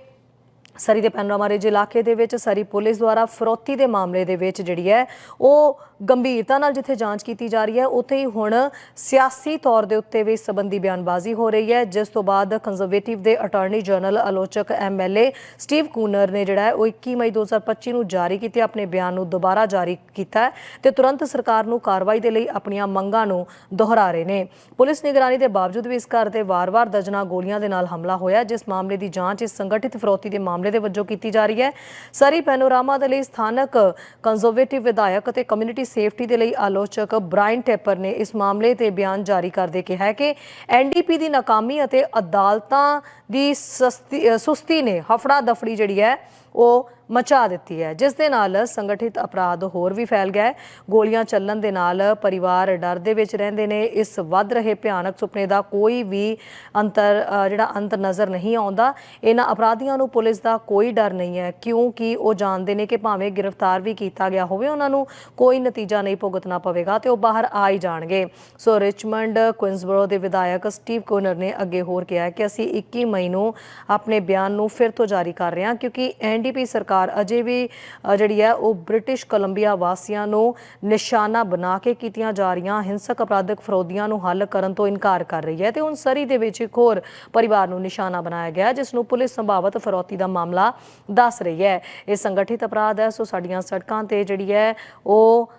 ਸਰੀ ਦੇ ਪੈਨਰਾਮਾ ਰੇਜ ਇਲਾਕੇ ਦੇ ਵਿੱਚ ਸਰੀ ਪੁਲਿਸ ਦੁਆਰਾ ਫਰੋਤੀ ਦੇ ਮਾਮਲੇ ਦੇ ਵਿੱਚ ਜਿਹੜੀ ਹੈ, ਉਹ ਗੰਭੀਰਤਾ ਨਾਲ ਜਿੱਥੇ ਜਾਂਚ ਕੀਤੀ ਜਾ ਰਹੀ ਹੈ, ਉੱਥੇ ਹੀ ਹੁਣ ਸਿਆਸੀ ਤੌਰ ਦੇ ਉੱਤੇ ਵੀ ਇਸ ਸੰਬੰਧੀ ਬਿਆਨਬਾਜ਼ੀ ਹੋ ਰਹੀ ਹੈ। ਜਿਸ ਤੋਂ ਬਾਅਦ ਕੰਜ਼ਰਵੇਟਿਵ ਦੇ ਅਟਾਰਨੀ ਜਨਰਲ ਆਲੋਚਕ ਐਮਐਲਏ ਸਟੀਵ ਕੂਨਰ ਨੇ ਜਿਹੜਾ ਹੈ, ਉਹ 21 ਮਈ 2025 ਨੂੰ ਜਾਰੀ ਕੀਤੇ ਆਪਣੇ ਬਿਆਨ ਨੂੰ ਦੁਬਾਰਾ ਜਾਰੀ ਕੀਤਾ ਹੈ ਤੇ ਤੁਰੰਤ ਸਰਕਾਰ ਨੂੰ ਕਾਰਵਾਈ ਦੇ ਲਈ ਆਪਣੀਆਂ ਮੰਗਾਂ ਨੂੰ ਦੁਹਰਾ ਰਹੇ ਨੇ। ਪੁਲਿਸ ਨਿਗਰਾਨੀ ਦੇ ਬਾਵਜੂਦ ਵੀ ਇਸ ਘਰ ਤੇ ਵਾਰ-ਵਾਰ ਦਰਜਨਾਂ ਗੋਲੀਆਂ ਦੇ ਨਾਲ ਹਮਲਾ ਹੋਇਆ ਜਿਸ ਮਾਮਲੇ ਦੀ ਜਾਂਚ ਇਸ ਸੰਗਠਿਤ ਫਰੋਤੀ ਦੇ ਮਾਮਲੇ ਦੇ ਵਜੋਂ ਕੀਤੀ ਜਾ ਰਹੀ ਹੈ। ਸਰੀ ਪੈਨੋਰਾਮਾ ਦੇ ਲਈ ਸਥਾਨਕ ਕੰਜ਼ਰਵੇਟਿਵ ਵਿਧਾਇਕ ਅਤੇ ਕਮਿਊਨਿਟੀ ਸੇਫਟੀ ਦੇ ਲਈ ਆਲੋਚਕ ਬ੍ਰਾਇਨ ਟੈਪਰ ਨੇ ਇਸ ਮਾਮਲੇ ਤੇ ਬਿਆਨ ਜਾਰੀ ਕਰਦੇ ਕਿਹਾ ਹੈ ਕਿ ਐਨਡੀਪੀ ਦੀ ਨਾਕਾਮੀ ਅਤੇ ਅਦਾਲਤਾਂ ਦੀ ਸਸਤੀ- ਸੁਸਤੀ ਨੇ ਹਫੜਾ ਦਫੜੀ ਜਿਹੜੀ ਹੈ, ਉਹ ਮਚਾ ਦਿੱਤੀ ਹੈ। ਜਿਸ ਦੇ ਨਾਲ ਸੰਗਠਿਤ ਅਪਰਾਧ ਹੋਰ ਵੀ ਫੈਲ ਗਿਆ ਹੈ ਗੋਲੀਆਂ ਚੱਲਣ ਦੇ ਨਾਲ ਪਰਿਵਾਰ ਡਰ ਦੇ ਵਿੱਚ ਰਹਿੰਦੇ ਨੇ। ਇਸ ਵੱਧ ਰਹੇ ਭਿਆਨਕ ਸੁਪਨੇ ਦਾ ਕੋਈ ਵੀ ਅੰਤਰ ਜਿਹੜਾ ਅੰਤ ਨਜ਼ਰ ਨਹੀਂ ਆਉਂਦਾ। ਇਹਨਾਂ ਅਪਰਾਧੀਆਂ ਨੂੰ ਪੁਲਿਸ ਦਾ ਕੋਈ ਡਰ ਨਹੀਂ ਹੈ। ਕਿਉਂਕਿ ਉਹ ਜਾਣਦੇ ਨੇ ਕਿ ਭਾਵੇਂ ਗ੍ਰਿਫਤਾਰ ਵੀ ਕੀਤਾ ਗਿਆ ਹੋਵੇ, ਉਹਨਾਂ ਨੂੰ ਕੋਈ ਨਤੀਜਾ ਨਹੀਂ ਭੁਗਤਣਾ ਪਵੇਗਾ ਤੇ ਉਹ ਬਾਹਰ ਆ ਹੀ ਜਾਣਗੇ। ਸੋ ਰਿਚਮੰਡ ਕੁਇਨਸਬਰੋ ਦੇ ਵਿਧਾਇਕ ਸਟੀਵ ਕੋਨਰ ਨੇ ਅੱਗੇ ਹੋਰ ਕਿਹਾ ਕਿ ਅਸੀਂ 21 ਮਈ ਨੂੰ ਆਪਣੇ ਬਿਆਨ ਨੂੰ ਫਿਰ ਤੋਂ ਜਾਰੀ ਕਰ ਰਹੇ ਹਾਂ, ਕਿਉਂਕਿ ਐਨਡੀਪੀ ਸਰਕਾਰ ਅਜੇ ਵੀ ਜਿਹੜੀ ਹੈ ਉਹ ਬ੍ਰਿਟਿਸ਼ ਕੋਲੰਬੀਆ ਵਾਸੀਆਂ ਨੂੰ ਨਿਸ਼ਾਨਾ ਬਣਾ ਕੇ ਕੀਤੀਆਂ ਜਾ ਰਹੀਆਂ ਹਿੰਸਕ ਅਪਰਾਧਕ ਫਰੋਦੀਆਂ ਨੂੰ ਹੱਲ ਕਰਨ ਤੋਂ ਇਨਕਾਰ ਕਰ ਰਹੀ ਹੈ ਤੇ ਹੁਣ ਸਰੀ ਦੇ ਵਿੱਚ ਇੱਕ ਹੋਰ ਪਰਿਵਾਰ ਨੂੰ ਨਿਸ਼ਾਨਾ ਬਣਾਇਆ ਗਿਆ ਹੈ, ਜਿਸ ਨੂੰ ਪੁਲਿਸ ਸੰਭਾਵਤ ਫਰੋਤੀ ਦਾ ਮਾਮਲਾ ਦੱਸ ਰਹੀ ਹੈ। ਇਹ ਸੰਗਠਿਤ ਅਪਰਾਧ ਹੈ ਸੋ ਸਾਡੀਆਂ ਸੜਕਾਂ ਤੇ ਜਿਹੜੀ ਹੈ ਉਹ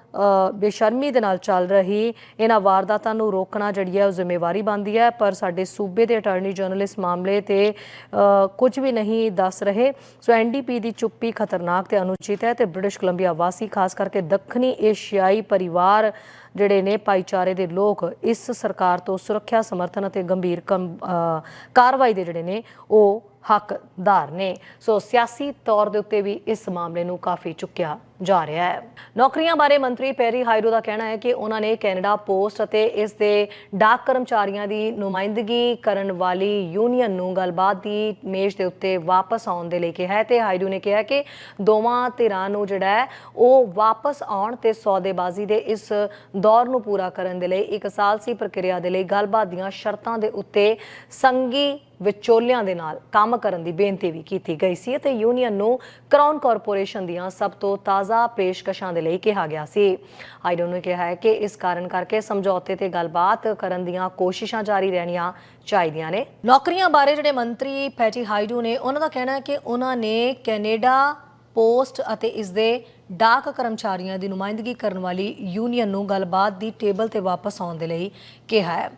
ਬੇਸ਼ਰਮੀ ਦੇ ਨਾਲ ਚੱਲ ਰਹੀ ਇਹਨਾਂ ਵਾਰਦਾਤਾਂ ਨੂੰ ਰੋਕਣਾ ਜਿਹੜੀ ਹੈ ਉਹ ਜ਼ਿੰਮੇਵਾਰੀ ਬਣਦੀ ਹੈ। ਪਰ ਸਾਡੇ ਸੂਬੇ ਦੇ ਅਟਾਰਨੀ ਜਨਰਲ ਇਸ ਮਾਮਲੇ ਤੇ ਕੁਝ ਵੀ ਨਹੀਂ ਦੱਸ ਰਹੇ। ਸੋ ਐਨਡੀਪੀ ਦੀ ਚੁੱਪੀ ਖਤਰਨਾਕ ਤੇ ਅਨੁਚਿਤ ਹੈ ਤੇ ਬ੍ਰਿਟਿਸ਼ ਕੋਲੰਬੀਆ ਵਾਸੀ, ਖਾਸ ਕਰਕੇ ਦੱਖਣੀ ਏਸ਼ੀਆਈ ਪਰਿਵਾਰ ਜਿਹੜੇ ਨੇ, ਭਾਈਚਾਰੇ ਦੇ ਲੋਕ ਇਸ ਸਰਕਾਰ ਤੋਂ ਸੁਰੱਖਿਆ, ਸਮਰਥਨ ਅਤੇ ਗੰਭੀਰ ਕੰਮ- ਕਾਰਵਾਈ ਦੇ ਜਿਹੜੇ ਨੇ, ਉਹ ਹੱਕਦਾਰ ਨੇ। ਸੋ ਸਿਆਸੀ ਤੌਰ ਦੇ ਉੱਤੇ ਵੀ ਇਸ ਮਾਮਲੇ ਨੂੰ ਕਾਫੀ ਚੁੱਕਿਆ ਜਾ ਰਿਹਾ ਹੈ। ਨੌਕਰੀਆਂ ਬਾਰੇ ਮੰਤਰੀ ਪੈਰੀ ਹਾਈਰੋ ਦਾ ਕਹਿਣਾ ਹੈ ਕਿ ਉਹਨਾਂ ਨੇ ਕੈਨੇਡਾ ਪੋਸਟ ਅਤੇ ਇਸ ਦੇ ਡਾਕ ਕਰਮਚਾਰੀਆਂ ਦੀ ਨੁਮਾਇੰਦਗੀ ਕਰਨ ਵਾਲੀ ਯੂਨੀਅਨ ਨੂੰ ਗੱਲਬਾਤ ਦੀ ਮੇਜ਼ ਦੇ ਉੱਤੇ ਵਾਪਸ ਆਉਣ ਦੇ ਲਈ ਕਿਹਾ ਹੈ ਤੇ ਹਾਈਡੂ ਨੇ ਕਿਹਾ ਕਿ ਦੋਵਾਂ ਧਿਰਾਂ ਨੂੰ ਜਿਹੜਾ ਹੈ, ਉਹ ਵਾਪਸ ਆਉਣ ਤੇ ਸੌਦੇਬਾਜ਼ੀ ਦੇ ਇਸ ਦੌਰ ਨੂੰ ਪੂਰਾ ਕਰਨ ਦੇ ਲਈ ਇੱਕ ਸਾਲਸੀ ਪ੍ਰਕਿਰਿਆ ਦੇ ਲਈ ਗੱਲਬਾਤ ਦੀਆਂ ਸ਼ਰਤਾਂ ਦੇ ਉੱਤੇ ਸੰਗੀ ਵਿਚੋਲਿਆਂ ਦੇ ਨਾਲ ਕੰਮ ਕਰਨ ਦੀ ਬੇਨਤੀ ਵੀ ਕੀਤੀ ਗਈ ਸੀ ਅਤੇ ਯੂਨੀਅਨ ਨੂੰ ਕਰਾਊਨ ਕਾਰਪੋਰੇਸ਼ਨ ਦੀਆਂ ਸਭ ਤੋਂ ਤਾਜ਼ਾ ਪੇਸ਼ਕਸ਼ਾਂ ਦੇ ਲਈ ਕਿਹਾ ਗਿਆ ਸੀ। ਆਈਡੋ ਨੇ ਕਿਹਾ ਹੈ ਕਿ ਇਸ ਕਾਰਨ ਕਰਕੇ ਸਮਝੌਤੇ ਤੇ ਗੱਲਬਾਤ ਕਰਨ ਦੀਆਂ ਕੋਸ਼ਿਸ਼ਾਂ ਜਾਰੀ ਰਹਿਣੀਆਂ ਚਾਹੀਦੀਆਂ ਨੇ। ਨੌਕਰੀਆਂ ਬਾਰੇ ਜਿਹੜੇ ਮੰਤਰੀ ਪੈਟੀ ਹਾਈਡੂ ਨੇ, ਉਹਨਾਂ ਦਾ ਕਹਿਣਾ ਹੈ ਕਿ ਉਹਨਾਂ ਨੇ ਕੈਨੇਡਾ ਪੋਸਟ ਅਤੇ ਇਸ ਦੇ ਡਾਕ ਕਰਮਚਾਰੀਆਂ ਦੀ ਨੁਮਾਇੰਦਗੀ ਕਰਨ ਵਾਲੀ ਯੂਨੀਅਨ ਨੂੰ ਗੱਲਬਾਤ ਦੀ ਟੇਬਲ ਤੇ ਵਾਪਸ ਆਉਣ ਦੇ ਲਈ ਕਿਹਾ ਹੈ।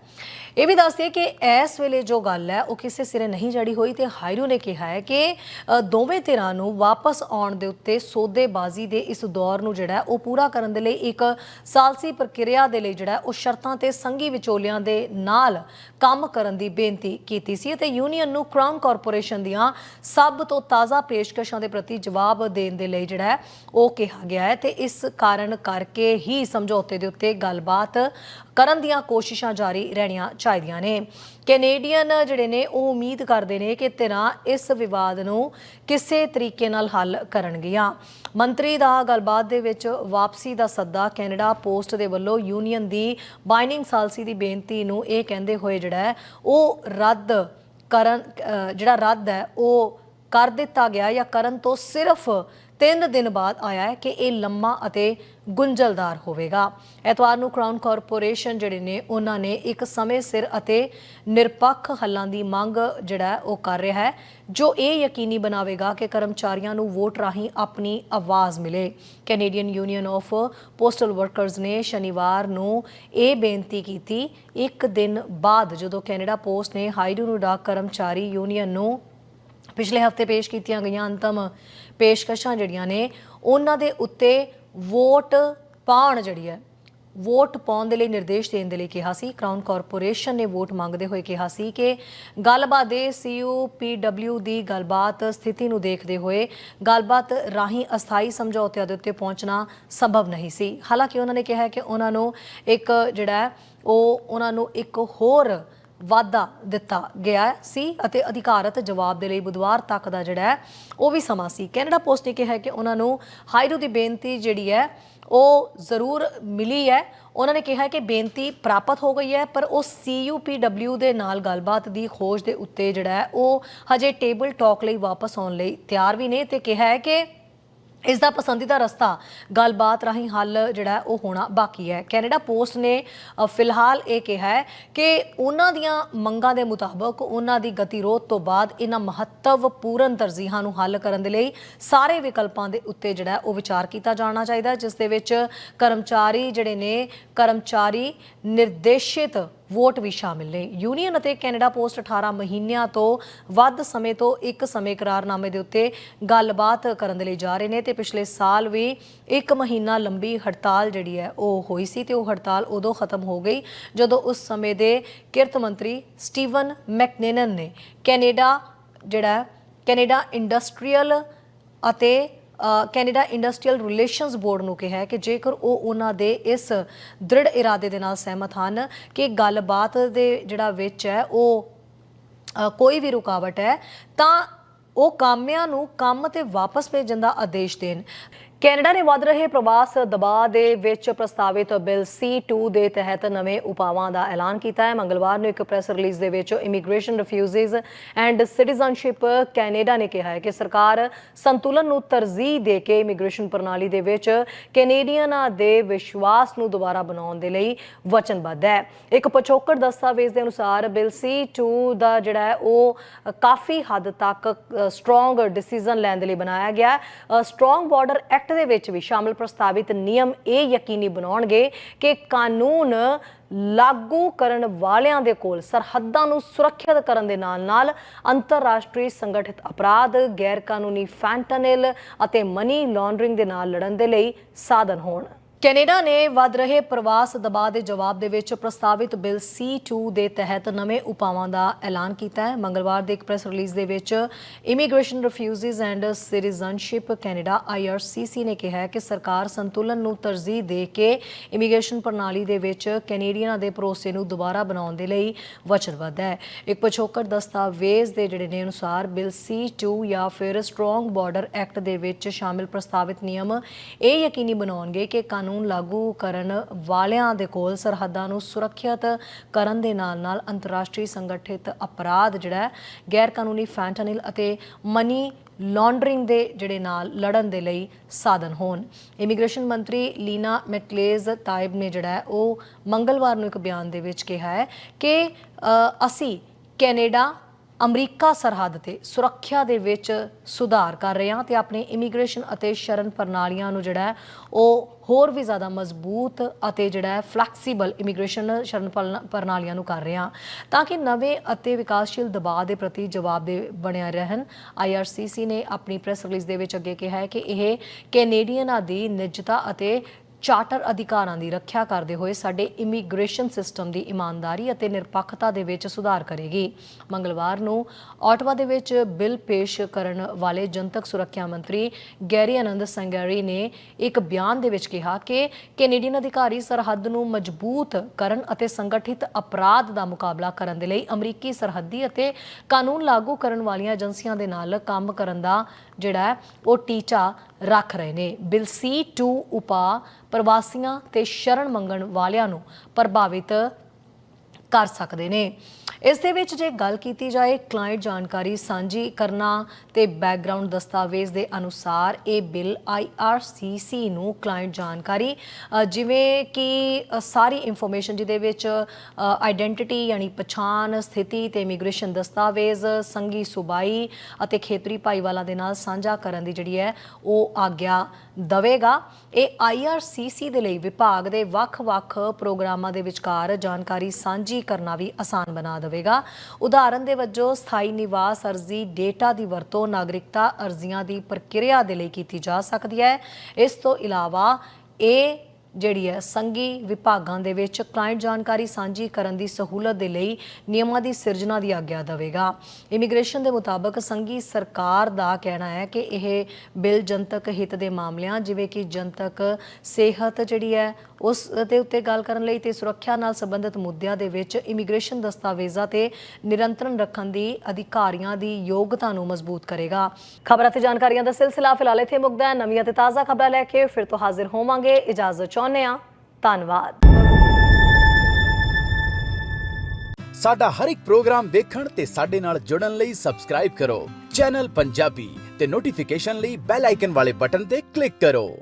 ਇਹ ਵੀ ਦੱਸਦੇ ਕਿ ਇਸ ਵੇਲੇ ਜੋ ਗੱਲ ਹੈ, ਉਹ ਕਿਸੇ ਸਿਰੇ ਨਹੀਂ ਜੜੀ ਹੋਈ ਤੇ ਹਾਇਰੂ ਨੇ ਕਿਹਾ ਹੈ ਕਿ ਦੋਵੇਂ ਧਿਰਾਂ ਨੂੰ ਵਾਪਸ ਆਉਣ ਦੇ ਉੱਤੇ ਸੌਦੇਬਾਜ਼ੀ ਦੇ ਇਸ ਦੌਰ ਨੂੰ ਜਿਹੜਾ ਉਹ ਪੂਰਾ ਕਰਨ ਦੇ ਲਈ ਇੱਕ ਸਾਲਸੀ ਪ੍ਰਕਿਰਿਆ ਦੇ ਲਈ ਜਿਹੜਾ ਉਹ ਸ਼ਰਤਾਂ ਤੇ ਸੰਘੀ ਵਿਚੋਲਿਆਂ ਦੇ ਨਾਲ ਕੰਮ ਕਰਨ ਦੀ ਬੇਨਤੀ ਕੀਤੀ ਸੀ ਤੇ ਯੂਨੀਅਨ ਨੂੰ ਕ੍ਰਾਊਨ ਕਾਰਪੋਰੇਸ਼ਨ ਦੀਆਂ ਸਭ ਤੋਂ ਤਾਜ਼ਾ ਪੇਸ਼ਕਸ਼ਾਂ ਦੇ ਪ੍ਰਤੀ ਜਵਾਬ ਦੇਣ ਦੇ ਲਈ ਜਿਹੜਾ ਉਹ ਕਿਹਾ ਗਿਆ ਹੈ ਤੇ ਇਸ ਕਾਰਨ ਕਰਕੇ ਹੀ ਸਮਝੌਤੇ ਦੇ ਉੱਤੇ ਗੱਲਬਾਤ ਕਰਨ ਦੀਆਂ ਕੋਸ਼ਿਸ਼ਾਂ ਜਾਰੀ ਰਹਿਣੀਆਂ ਚਾਹੀਦੀਆਂ ਨੇ। ਕੈਨੇਡੀਅਨ ਜਿਹੜੇ ਨੇ, ਉਹ ਉਮੀਦ ਕਰਦੇ ਨੇ ਕਿ ਧਿਰਾਂ ਇਸ ਵਿਵਾਦ ਨੂੰ ਕਿਸੇ ਤਰੀਕੇ ਨਾਲ ਹੱਲ ਕਰਨਗੀਆਂ। ਮੰਤਰੀ ਦਾ ਗੱਲਬਾਤ ਦੇ ਵਿੱਚ ਵਾਪਸੀ ਦਾ ਸੱਦਾ ਕੈਨੇਡਾ ਪੋਸਟ ਦੇ ਵੱਲੋਂ ਯੂਨੀਅਨ ਦੀ ਬਾਈਨਿੰਗ ਸਾਲਸੀ ਦੀ ਬੇਨਤੀ ਨੂੰ ਇਹ ਕਹਿੰਦੇ ਹੋਏ ਜਿਹੜਾ ਉਹ ਰੱਦ ਕਰਨ ਜਿਹੜਾ ਰੱਦ ਹੈ, ਉਹ ਕਰ ਦਿੱਤਾ ਗਿਆ ਜਾਂ ਕਰਨ ਤੋਂ ਸਿਰਫ 3 ਦਿਨ ਬਾਅਦ ਆਇਆ ਹੈ ਕਿ ਇਹ ਲੰਮਾ ਅਤੇ ਗੁੰਝਲਦਾਰ ਹੋਵੇਗਾ। ਐਤਵਾਰ ਨੂੰ ਕਰਾਊਨ ਕਾਰਪੋਰੇਸ਼ਨ ਜਿਹੜੇ ਨੇ, ਉਹਨਾਂ ਨੇ ਇੱਕ ਸਮੇਂ ਸਿਰ ਅਤੇ ਨਿਰਪੱਖ ਹੱਲਾਂ ਦੀ ਮੰਗ ਜਿਹੜਾ ਉਹ ਕਰ ਰਿਹਾ ਹੈ, ਜੋ ਇਹ ਯਕੀਨੀ ਬਣਾਵੇਗਾ ਕਿ ਕਰਮਚਾਰੀਆਂ ਨੂੰ ਵੋਟ ਰਾਹੀਂ ਆਪਣੀ ਆਵਾਜ਼ ਮਿਲੇ। Canadian Union of Postal Workers ਨੇ ਸ਼ਨੀਵਾਰ ਨੂੰ ਇਹ ਬੇਨਤੀ ਕੀਤੀ, ਇੱਕ ਦਿਨ ਬਾਅਦ ਜਦੋਂ ਕੈਨੇਡਾ ਪੋਸਟ ਨੇ ਹਾਈਡੂ ਨੂੰ ਡਾਕ ਕਰਮਚਾਰੀ ਯੂਨੀਅਨ ਨੂੰ ਪਿਛਲੇ ਹਫ਼ਤੇ ਪੇਸ਼ ਕੀਤੀਆਂ ਗਈਆਂ ਅੰਤਮ ਪੇਸ਼ਕਸ਼ਾਂ ਜਿਹੜੀਆਂ ਨੇ, ਉਹਨਾਂ ਦੇ ਉੱਤੇ ਵੋਟ ਪਾਉਣ ਜਿਹੜੀ ਹੈ, ਵੋਟ ਪਾਉਣ ਦੇ ਲਈ ਨਿਰਦੇਸ਼ ਦੇਣ ਦੇ ਲਈ ਕਿਹਾ ਸੀ। ਕਰਾਊਨ ਕਾਰਪੋਰੇਸ਼ਨ ਨੇ ਵੋਟ ਮੰਗਦੇ ਹੋਏ ਕਿਹਾ ਸੀ ਕਿ ਗੱਲਬਾਤ ਦੇ ਸੀਯੂ ਪੀਡਬਲਿਊ ਦੀ ਗੱਲਬਾਤ ਸਥਿਤੀ ਨੂੰ ਦੇਖਦੇ ਹੋਏ ਗੱਲਬਾਤ ਰਾਹੀਂ ਅਸਥਾਈ ਸਮਝੌਤਿਆਂ ਦੇ ਉੱਤੇ ਪਹੁੰਚਣਾ ਸੰਭਵ ਨਹੀਂ ਸੀ। ਹਾਲਾਂਕਿ ਉਹਨਾਂ ਨੇ ਕਿਹਾ ਕਿ ਉਹਨਾਂ ਨੂੰ ਇੱਕ ਜਿਹੜਾ ਉਹ ਉਹਨਾਂ ਨੂੰ ਇੱਕ ਹੋਰ ਵਾਅਦਾ ਦਿੱਤਾ ਗਿਆ ਸੀ ਅਤੇ ਅਧਿਕਾਰਤ ਜਵਾਬ ਦੇ ਲਈ ਬੁੱਧਵਾਰ ਤੱਕ ਦਾ ਜਿਹੜਾ ਹੈ, ਉਹ ਵੀ ਸਮਾਂ ਸੀ। ਕੈਨੇਡਾ ਪੋਸਟ ਨੇ ਕਿਹਾ ਹੈ ਕਿ ਉਹਨਾਂ ਨੂੰ ਹਾਇਰੂ ਦੀ ਬੇਨਤੀ ਜਿਹੜੀ ਹੈ, ਉਹ ਜ਼ਰੂਰ ਮਿਲੀ ਹੈ। ਉਹਨਾਂ ਨੇ ਕਿਹਾ ਕਿ ਬੇਨਤੀ ਪ੍ਰਾਪਤ ਹੋ ਗਈ ਹੈ, ਪਰ ਉਹ CUPW ਦੇ ਨਾਲ ਗੱਲਬਾਤ ਦੀ ਖੋਜ ਦੇ ਉੱਤੇ ਜਿਹੜਾ ਹੈ, ਉਹ ਹਜੇ ਟੇਬਲ ਟਾਕ ਲਈ ਵਾਪਸ ਆਉਣ ਲਈ ਤਿਆਰ ਵੀ ਨੇ ਤੇ ਕਿਹਾ ਹੈ ਕਿ ਇਸ ਦਾ ਪਸੰਦੀਦਾ ਰਸਤਾ ਗੱਲਬਾਤ ਰਾਹੀਂ ਹੱਲ ਜਿਹੜਾ ਉਹ ਹੋਣਾ ਬਾਕੀ ਹੈ। ਕੈਨੇਡਾ ਪੋਸਟ ਨੇ ਫਿਲਹਾਲ ਇਹ ਕਿਹਾ ਹੈ ਕਿ ਉਹਨਾਂ ਦੀਆਂ ਮੰਗਾਂ ਦੇ ਮੁਤਾਬਕ ਉਹਨਾਂ ਦੀ ਗਤੀਰੋਧ ਤੋਂ ਬਾਅਦ ਇਹਨਾਂ ਮਹੱਤਵਪੂਰਨ ਤਰਜੀਹਾਂ ਨੂੰ ਹੱਲ ਕਰਨ ਦੇ ਲਈ ਸਾਰੇ ਵਿਕਲਪਾਂ ਦੇ ਉੱਤੇ ਜਿਹੜਾ ਉਹ ਵਿਚਾਰ ਕੀਤਾ ਜਾਣਾ ਚਾਹੀਦਾ ਜਿਸ ਦੇ ਵਿੱਚ ਕਰਮਚਾਰੀ ਜਿਹੜੇ ਨੇ, ਕਰਮਚਾਰੀ ਨਿਰਦੇਸ਼ਿਤ ਵੋਟ ਵੀ ਸ਼ਾਮਿਲ ਨੇ। ਯੂਨੀਅਨ ਅਤੇ ਕੈਨੇਡਾ ਪੋਸਟ 18 ਮਹੀਨਿਆਂ ਤੋਂ ਵੱਧ ਸਮੇਂ ਤੋਂ ਇੱਕ ਸਮੇਂ ਕਰਾਰਨਾਮੇ ਦੇ ਉੱਤੇ ਗੱਲਬਾਤ ਕਰਨ ਦੇ ਲਈ ਜਾ ਰਹੇ ਨੇ ਤੇ ਪਿਛਲੇ ਸਾਲ ਵੀ ਇੱਕ ਮਹੀਨਾ ਲੰਬੀ ਹੜਤਾਲ ਜਿਹੜੀ ਹੈ ਉਹ ਹੋਈ ਸੀ ਤੇ ਉਹ ਹੜਤਾਲ ਉਦੋਂ ਖਤਮ ਹੋ ਗਈ ਜਦੋਂ ਉਸ ਸਮੇਂ ਦੇ ਕਿਰਤ ਮੰਤਰੀ ਸਟੀਵਨ ਮੈਕਨੇਨਨ ਨੇ ਕੈਨੇਡਾ ਜਿਹੜਾ ਕੈਨੇਡਾ ਇੰਡਸਟਰੀਅਲ ਅਤੇ ਕੈਨੇਡਾ ਇੰਡਸਟਰੀਅਲ ਰਿਲੇਸ਼ਨਸ ਬੋਰਡ ਨੂੰ ਕਿਹਾ ਹੈ ਕਿ ਜੇਕਰ ਉਹ ਉਹਨਾਂ ਦੇ ਇਸ ਦ੍ਰਿੜ ਇਰਾਦੇ ਦੇ ਨਾਲ ਸਹਿਮਤ ਹਨ ਕਿ ਗੱਲਬਾਤ ਦੇ ਜਿਹੜਾ ਵਿੱਚ ਹੈ ਉਹ ਕੋਈ ਵੀ ਰੁਕਾਵਟ ਹੈ, ਤਾਂ ਉਹ ਕਾਮਿਆਂ ਨੂੰ ਕੰਮ ਤੇ ਵਾਪਸ ਭੇਜਣ ਦਾ ਆਦੇਸ਼ ਦੇਣ। ਕੈਨੇਡਾ ਨੇ ਵੱਧ ਰਹੇ ਪ੍ਰਵਾਸ ਦਬਾਅ ਦੇ ਵਿੱਚ ਪ੍ਰਸਤਾਵਿਤ ਬਿੱਲ C2 ਦੇ ਤਹਿਤ ਨਵੇਂ ਉਪਾਵਾਂ ਦਾ ਐਲਾਨ ਕੀਤਾ ਹੈ। ਮੰਗਲਵਾਰ ਨੂੰ ਇੱਕ ਪ੍ਰੈਸ ਰਿਲੀਜ਼ ਦੇ ਵਿੱਚ Immigration Refugees and Citizenship Canada ਨੇ ਕਿਹਾ ਹੈ ਕਿ ਸਰਕਾਰ ਸੰਤੁਲਨ ਨੂੰ ਤਰਜੀਹ ਦੇ ਕੇ ਇਮੀਗ੍ਰੇਸ਼ਨ ਪ੍ਰਣਾਲੀ ਦੇ ਵਿੱਚ ਕੈਨੇਡੀਅਨਾਂ ਦੇ ਵਿਸ਼ਵਾਸ ਨੂੰ ਦੁਬਾਰਾ ਬਣਾਉਣ ਦੇ ਲਈ ਵਚਨਬੱਧ ਹੈ। ਇੱਕ ਪਿਛੋਕੜ ਦਸਤਾਵੇਜ਼ ਦੇ ਅਨੁਸਾਰ ਬਿੱਲ C2 ਦਾ ਜਿਹੜਾ ਹੈ, ਉਹ ਕਾਫੀ ਹੱਦ ਤੱਕ ਸਟਰੋਂਗ ਡਿਸੀਜਨ ਲੈਣ ਦੇ ਲਈ ਬਣਾਇਆ ਗਿਆ ਸਟਰੋਂਗ ਬਾਰਡਰ ਐਕਟ ਦੇ ਵਿੱਚ ਵੀ ਸ਼ਾਮਲ ਪ੍ਰਸਤਾਵਿਤ ਨਿਯਮ ਇਹ ਯਕੀਨੀ ਬਣਾਉਣਗੇ ਕਿ ਕਾਨੂੰਨ ਲਾਗੂ ਕਰਨ ਵਾਲਿਆਂ ਦੇ ਕੋਲ ਸਰਹੱਦਾਂ ਨੂੰ ਸੁਰੱਖਿਅਤ ਕਰਨ ਦੇ ਨਾਲ-ਨਾਲ ਅੰਤਰਰਾਸ਼ਟਰੀ ਸੰਗਠਿਤ ਅਪਰਾਧ, ਗੈਰ ਕਾਨੂੰਨੀ ਫੈਂਟਨਲ ਅਤੇ ਮਨੀ ਲਾਂਡਰਿੰਗ ਦੇ ਨਾਲ ਲੜਨ ਦੇ ਲਈ ਸਾਧਨ ਹੋਣ। ਕੈਨੇਡਾ ਨੇ ਵੱਧ ਰਹੇ ਪ੍ਰਵਾਸ ਦਬਾਅ ਦੇ ਜਵਾਬ ਦੇ ਵਿੱਚ ਪ੍ਰਸਤਾਵਿਤ ਬਿੱਲ C2 ਦੇ ਤਹਿਤ ਨਵੇਂ ਉਪਾਵਾਂ ਦਾ ਐਲਾਨ ਕੀਤਾ ਹੈ। ਮੰਗਲਵਾਰ ਦੇ ਇੱਕ ਪ੍ਰੈਸ ਰਿਲੀਜ਼ ਦੇ ਵਿੱਚ Immigration Refugees and Citizenship Canada IRCC ਨੇ ਕਿਹਾ ਕਿ ਸਰਕਾਰ ਸੰਤੁਲਨ ਨੂੰ ਤਰਜੀਹ ਦੇ ਕੇ ਇਮੀਗ੍ਰੇਸ਼ਨ ਪ੍ਰਣਾਲੀ ਦੇ ਵਿੱਚ ਕੈਨੇਡੀਅਨਾਂ ਦੇ ਭਰੋਸੇ ਨੂੰ ਦੁਬਾਰਾ ਬਣਾਉਣ ਦੇ ਲਈ ਵਚਨਬੱਧ ਹੈ। ਇੱਕ ਪਿਛੋਕੜ ਦਸਤਾਵੇਜ਼ ਦੇ ਜਿਹੜੇ ਨੇ ਅਨੁਸਾਰ ਬਿੱਲ C2 ਜਾਂ ਫਿਰ ਸਟਰੋਂਗ ਬਾਰਡਰ ਐਕਟ ਦੇ ਵਿੱਚ ਸ਼ਾਮਿਲ ਪ੍ਰਸਤਾਵਿਤ ਨਿਯਮ ਇਹ ਯਕੀਨੀ ਬਣਾਉਣਗੇ ਕਿ ਕਾਨੂੰਨ ਲਾਗੂ ਕਰਨ ਵਾਲਿਆਂ ਦੇ ਕੋਲ ਸਰਹੱਦਾਂ ਨੂੰ ਸੁਰੱਖਿਅਤ ਕਰਨ ਦੇ ਨਾਲ-ਨਾਲ ਅੰਤਰਰਾਸ਼ਟਰੀ ਸੰਗਠਿਤ ਅਪਰਾਧ ਜਿਹੜਾ ਗੈਰ ਕਾਨੂੰਨੀ ਫੈਂਟਨਿਲ ਅਤੇ ਮਨੀ ਲਾਂਡਰਿੰਗ ਦੇ ਜਿਹੜੇ ਨਾਲ ਲੜਨ ਦੇ ਲਈ ਸਾਧਨ ਹੋਣ। ਇਮੀਗ੍ਰੇਸ਼ਨ ਮੰਤਰੀ ਲੀਨਾ ਮੈਟਲੇਜ਼ ਤਾਇਬ ਨੇ ਜਿਹੜਾ ਉਹ ਮੰਗਲਵਾਰ ਨੂੰ ਇੱਕ ਬਿਆਨ ਦੇ ਵਿੱਚ ਕਿਹਾ ਹੈ ਕਿ ਅਸੀਂ ਕੈਨੇਡਾ ਅਮਰੀਕਾ ਸਰਹੱਦ ਤੇ ਸੁਰੱਖਿਆ ਦੇ ਵਿੱਚ ਸੁਧਾਰ ਕਰ ਰਹੇ ਹਾਂ ਤੇ ਆਪਣੀ ਇਮੀਗ੍ਰੇਸ਼ਨ ਅਤੇ ਸ਼ਰਨ ਪ੍ਰਣਾਲੀਆਂ ਨੂੰ ਜਿਹੜਾ ਹੈ, ਉਹ ਹੋਰ ਵੀ ਜ਼ਿਆਦਾ ਮਜ਼ਬੂਤ ਅਤੇ ਜਿਹੜਾ ਹੈ ਫਲੈਕਸੀਬਲ ਇਮੀਗ੍ਰੇਸ਼ਨ ਸ਼ਰਨ ਪ੍ਰਣ- ਪ੍ਰਣਾਲੀਆਂ ਨੂੰ ਕਰ ਰਹੇ ਹਾਂ ਤਾਂ ਕਿ ਨਵੇਂ ਅਤੇ ਵਿਕਾਸਸ਼ੀਲ ਦਬਾਅ ਦੇ ਪ੍ਰਤੀ ਜਵਾਬ ਦੇ ਬਣਿਆ ਰਹਿਣ। ਆਈਆਰਸੀਸੀ ਨੇ ਆਪਣੀ ਪ੍ਰੈਸ ਰਿਲੀਜ਼ ਦੇ ਵਿੱਚ ਅੱਗੇ ਕਿਹਾ ਹੈ ਕਿ ਇਹ ਕੈਨੇਡੀਅਨਾਂ ਦੀ ਨਿੱਜਤਾ ਅਤੇ ਚਾਰਟਰ ਅਧਿਕਾਰਾਂ ਦੀ ਰੱਖਿਆ ਕਰਦੇ ਹੋਏ ਸਾਡੇ ਇਮੀਗ੍ਰੇਸ਼ਨ ਸਿਸਟਮ ਦੀ ਇਮਾਨਦਾਰੀ ਅਤੇ ਨਿਰਪੱਖਤਾ ਦੇ ਵਿੱਚ ਸੁਧਾਰ ਕਰੇਗੀ। ਮੰਗਲਵਾਰ ਨੂੰ ਆਟਵਾ ਦੇ ਵਿੱਚ ਬਿੱਲ ਪੇਸ਼ ਕਰਨ ਵਾਲੇ ਜਨਤਕ ਸੁਰੱਖਿਆ ਮੰਤਰੀ ਗੈਰੀ ਆਨੰਦ ਸੰਗੈਰੀ ਨੇ ਇੱਕ ਬਿਆਨ ਦੇ ਵਿੱਚ ਕਿਹਾ ਕਿ ਕੈਨੇਡੀਅਨ ਅਧਿਕਾਰੀ ਸਰਹੱਦ ਨੂੰ ਮਜ਼ਬੂਤ ਕਰਨ ਅਤੇ ਸੰਗਠਿਤ ਅਪਰਾਧ ਦਾ ਮੁਕਾਬਲਾ ਕਰਨ ਦੇ ਲਈ ਅਮਰੀਕੀ ਸਰਹੱਦੀ ਅਤੇ ਕਾਨੂੰਨ ਲਾਗੂ ਕਰਨ ਵਾਲੀਆਂ ਏਜੰਸੀਆਂ ਦੇ ਨਾਲ ਕੰਮ ਕਰਨ ਦਾ ਜਿਹੜਾ ਉਹ ਟੀਚਾ ਰੱਖ ਰਹੇ ਨੇ। ਬਿੱਲ C2 ਉਪਾ ਪ੍ਰਵਾਸੀਆਂ ਤੇ ਸ਼ਰਨ ਮੰਗਣ ਵਾਲਿਆਂ ਨੂੰ ਪ੍ਰਭਾਵਿਤ ਕਰ ਸਕਦੇ ਨੇ। ਇਸ ਦੇ ਵਿੱਚ ਜੇ ਗੱਲ ਕੀਤੀ ਜਾਏ ਕਲਾਇੰਟ ਜਾਣਕਾਰੀ ਸਾਂਝੀ ਕਰਨਾ ਤੇ ਬੈਕਗ੍ਰਾਉਂਡ ਦਸਤਾਵੇਜ਼ ਦੇ ਅਨੁਸਾਰ ਇਹ ਬਿੱਲ IRCC ਨੂੰ ਕਲਾਇੰਟ ਜਾਣਕਾਰੀ ਜਿਵੇਂ ਕਿ ਸਾਰੀ ਇਨਫੋਰਮੇਸ਼ਨ ਜਿਹਦੇ ਵਿੱਚ ਆਇਡੈਂਟੀਟੀ ਯਾਨੀ ਪਛਾਣ, ਸਥਿਤੀ ਤੇ ਇਮੀਗ੍ਰੇਸ਼ਨ ਦਸਤਾਵੇਜ਼ ਸੰਗੀ ਸੁਬਾਈ ਅਤੇ ਖੇਤਰੀ ਭਾਈਵਾਲਾਂ ਦੇ ਨਾਲ ਸਾਂਝਾ ਕਰਨ ਦੀ ਜਿਹੜੀ ਹੈ, ਉਹ ਆਗਿਆ ਦਵੇਗਾ। ਇਹ IRCC ਦੇ ਲਈ ਵਿਭਾਗ ਦੇ ਵੱਖ-ਵੱਖ ਪ੍ਰੋਗਰਾਮਾਂ ਦੇ ਵਿਚਕਾਰ ਜਾਣਕਾਰੀ ਸਾਂਝੀ ਕਰਨਾ ਵੀ ਆਸਾਨ ਬਣਾ ਦੇਵੇਗਾ। ਉਦਾਹਰਨ ਦੇ ਵਜੋਂ, ਸਥਾਈ ਨਿਵਾਸ ਅਰਜ਼ੀ, ਡੇਟਾ ਦੀ ਵਰਤੋਂ, ਨਾਗਰਿਕਤਾ ਅਰਜ਼ੀਆਂ ਦੀ ਪ੍ਰਕਿਰਿਆ ਦੇ ਲਈ ਕੀਤੀ ਜਾ ਸਕਦੀ ਹੈ। ਇਸ ਤੋਂ ਇਲਾਵਾ, ਇਹ ਜਿਹੜੀ ਹੈ ਸੰਘੀ ਵਿਭਾਗਾਂ ਦੇ ਵਿੱਚ ਕਲਾਇੰਟ ਜਾਣਕਾਰੀ ਸਾਂਝੀ ਕਰਨ ਦੀ ਸਹੂਲਤ ਦੇ ਲਈ ਨਿਯਮਾਂ ਦੀ ਸਿਰਜਣਾ ਦੀ ਆਗਿਆ ਦੇਵੇਗਾ। ਇਮੀਗ੍ਰੇਸ਼ਨ ਦੇ ਮੁਤਾਬਕ ਸੰਘੀ ਸਰਕਾਰ ਦਾ ਕਹਿਣਾ ਹੈ ਕਿ ਇਹ ਬਿੱਲ ਜਨਤਕ ਹਿੱਤ ਦੇ ਮਾਮਲਿਆਂ, ਜਿਵੇਂ ਕਿ ਜਨਤਕ ਸਿਹਤ ਜਿਹੜੀ ਹੈ ਉਸ ਦੇ ਉੱਤੇ ਗੱਲ ਕਰਨ ਲਈ ਤੇ ਸੁਰੱਖਿਆ ਨਾਲ ਸੰਬੰਧਿਤ ਮੁੱਦਿਆਂ ਦੇ ਵਿੱਚ ਇਮੀਗ੍ਰੇਸ਼ਨ ਦਸਤਾਵੇਜ਼ਾਂ ਤੇ ਨਿਰੰਤਰਨ ਰੱਖਣ ਦੀ ਅਧਿਕਾਰੀਆਂ ਦੀ ਯੋਗਤਾ ਨੂੰ ਮਜ਼ਬੂਤ ਕਰੇਗਾ। ਖਬਰਾਂ ਤੇ ਜਾਣਕਾਰੀਆਂ ਦਾ ਸਿਲਸਿਲਾ ਫਿਲਹਾਲ ਇੱਥੇ ਮੁੱਕਦਾ ਹੈ। ਨਵੀਆਂ ਤੇ ਤਾਜ਼ਾ ਖਬਰਾਂ ਲੈ ਕੇ ਫਿਰ ਤੋਂ ਹਾਜ਼ਰ ਹੋਵਾਂਗੇ। ਇਜਾਜ਼ਤ ਚਾਹੁੰਦੇ ਹਾਂ। ਧੰਨਵਾਦ। ਸਾਡਾ ਹਰ ਇੱਕ ਪ੍ਰੋਗਰਾਮ ਵੇਖਣ ਤੇ ਸਾਡੇ ਨਾਲ ਜੁੜਨ ਲਈ ਸਬਸਕ੍ਰਾਈਬ ਕਰੋ। ਚੈਨਲ ਪੰਜਾਬੀ ਤੇ ਨੋਟੀਫਿਕੇਸ਼ਨ ਲਈ ਬੈਲ ਆਈਕਨ ਵਾਲੇ ਬਟਨ ਤੇ ਕਲਿੱਕ ਕਰੋ।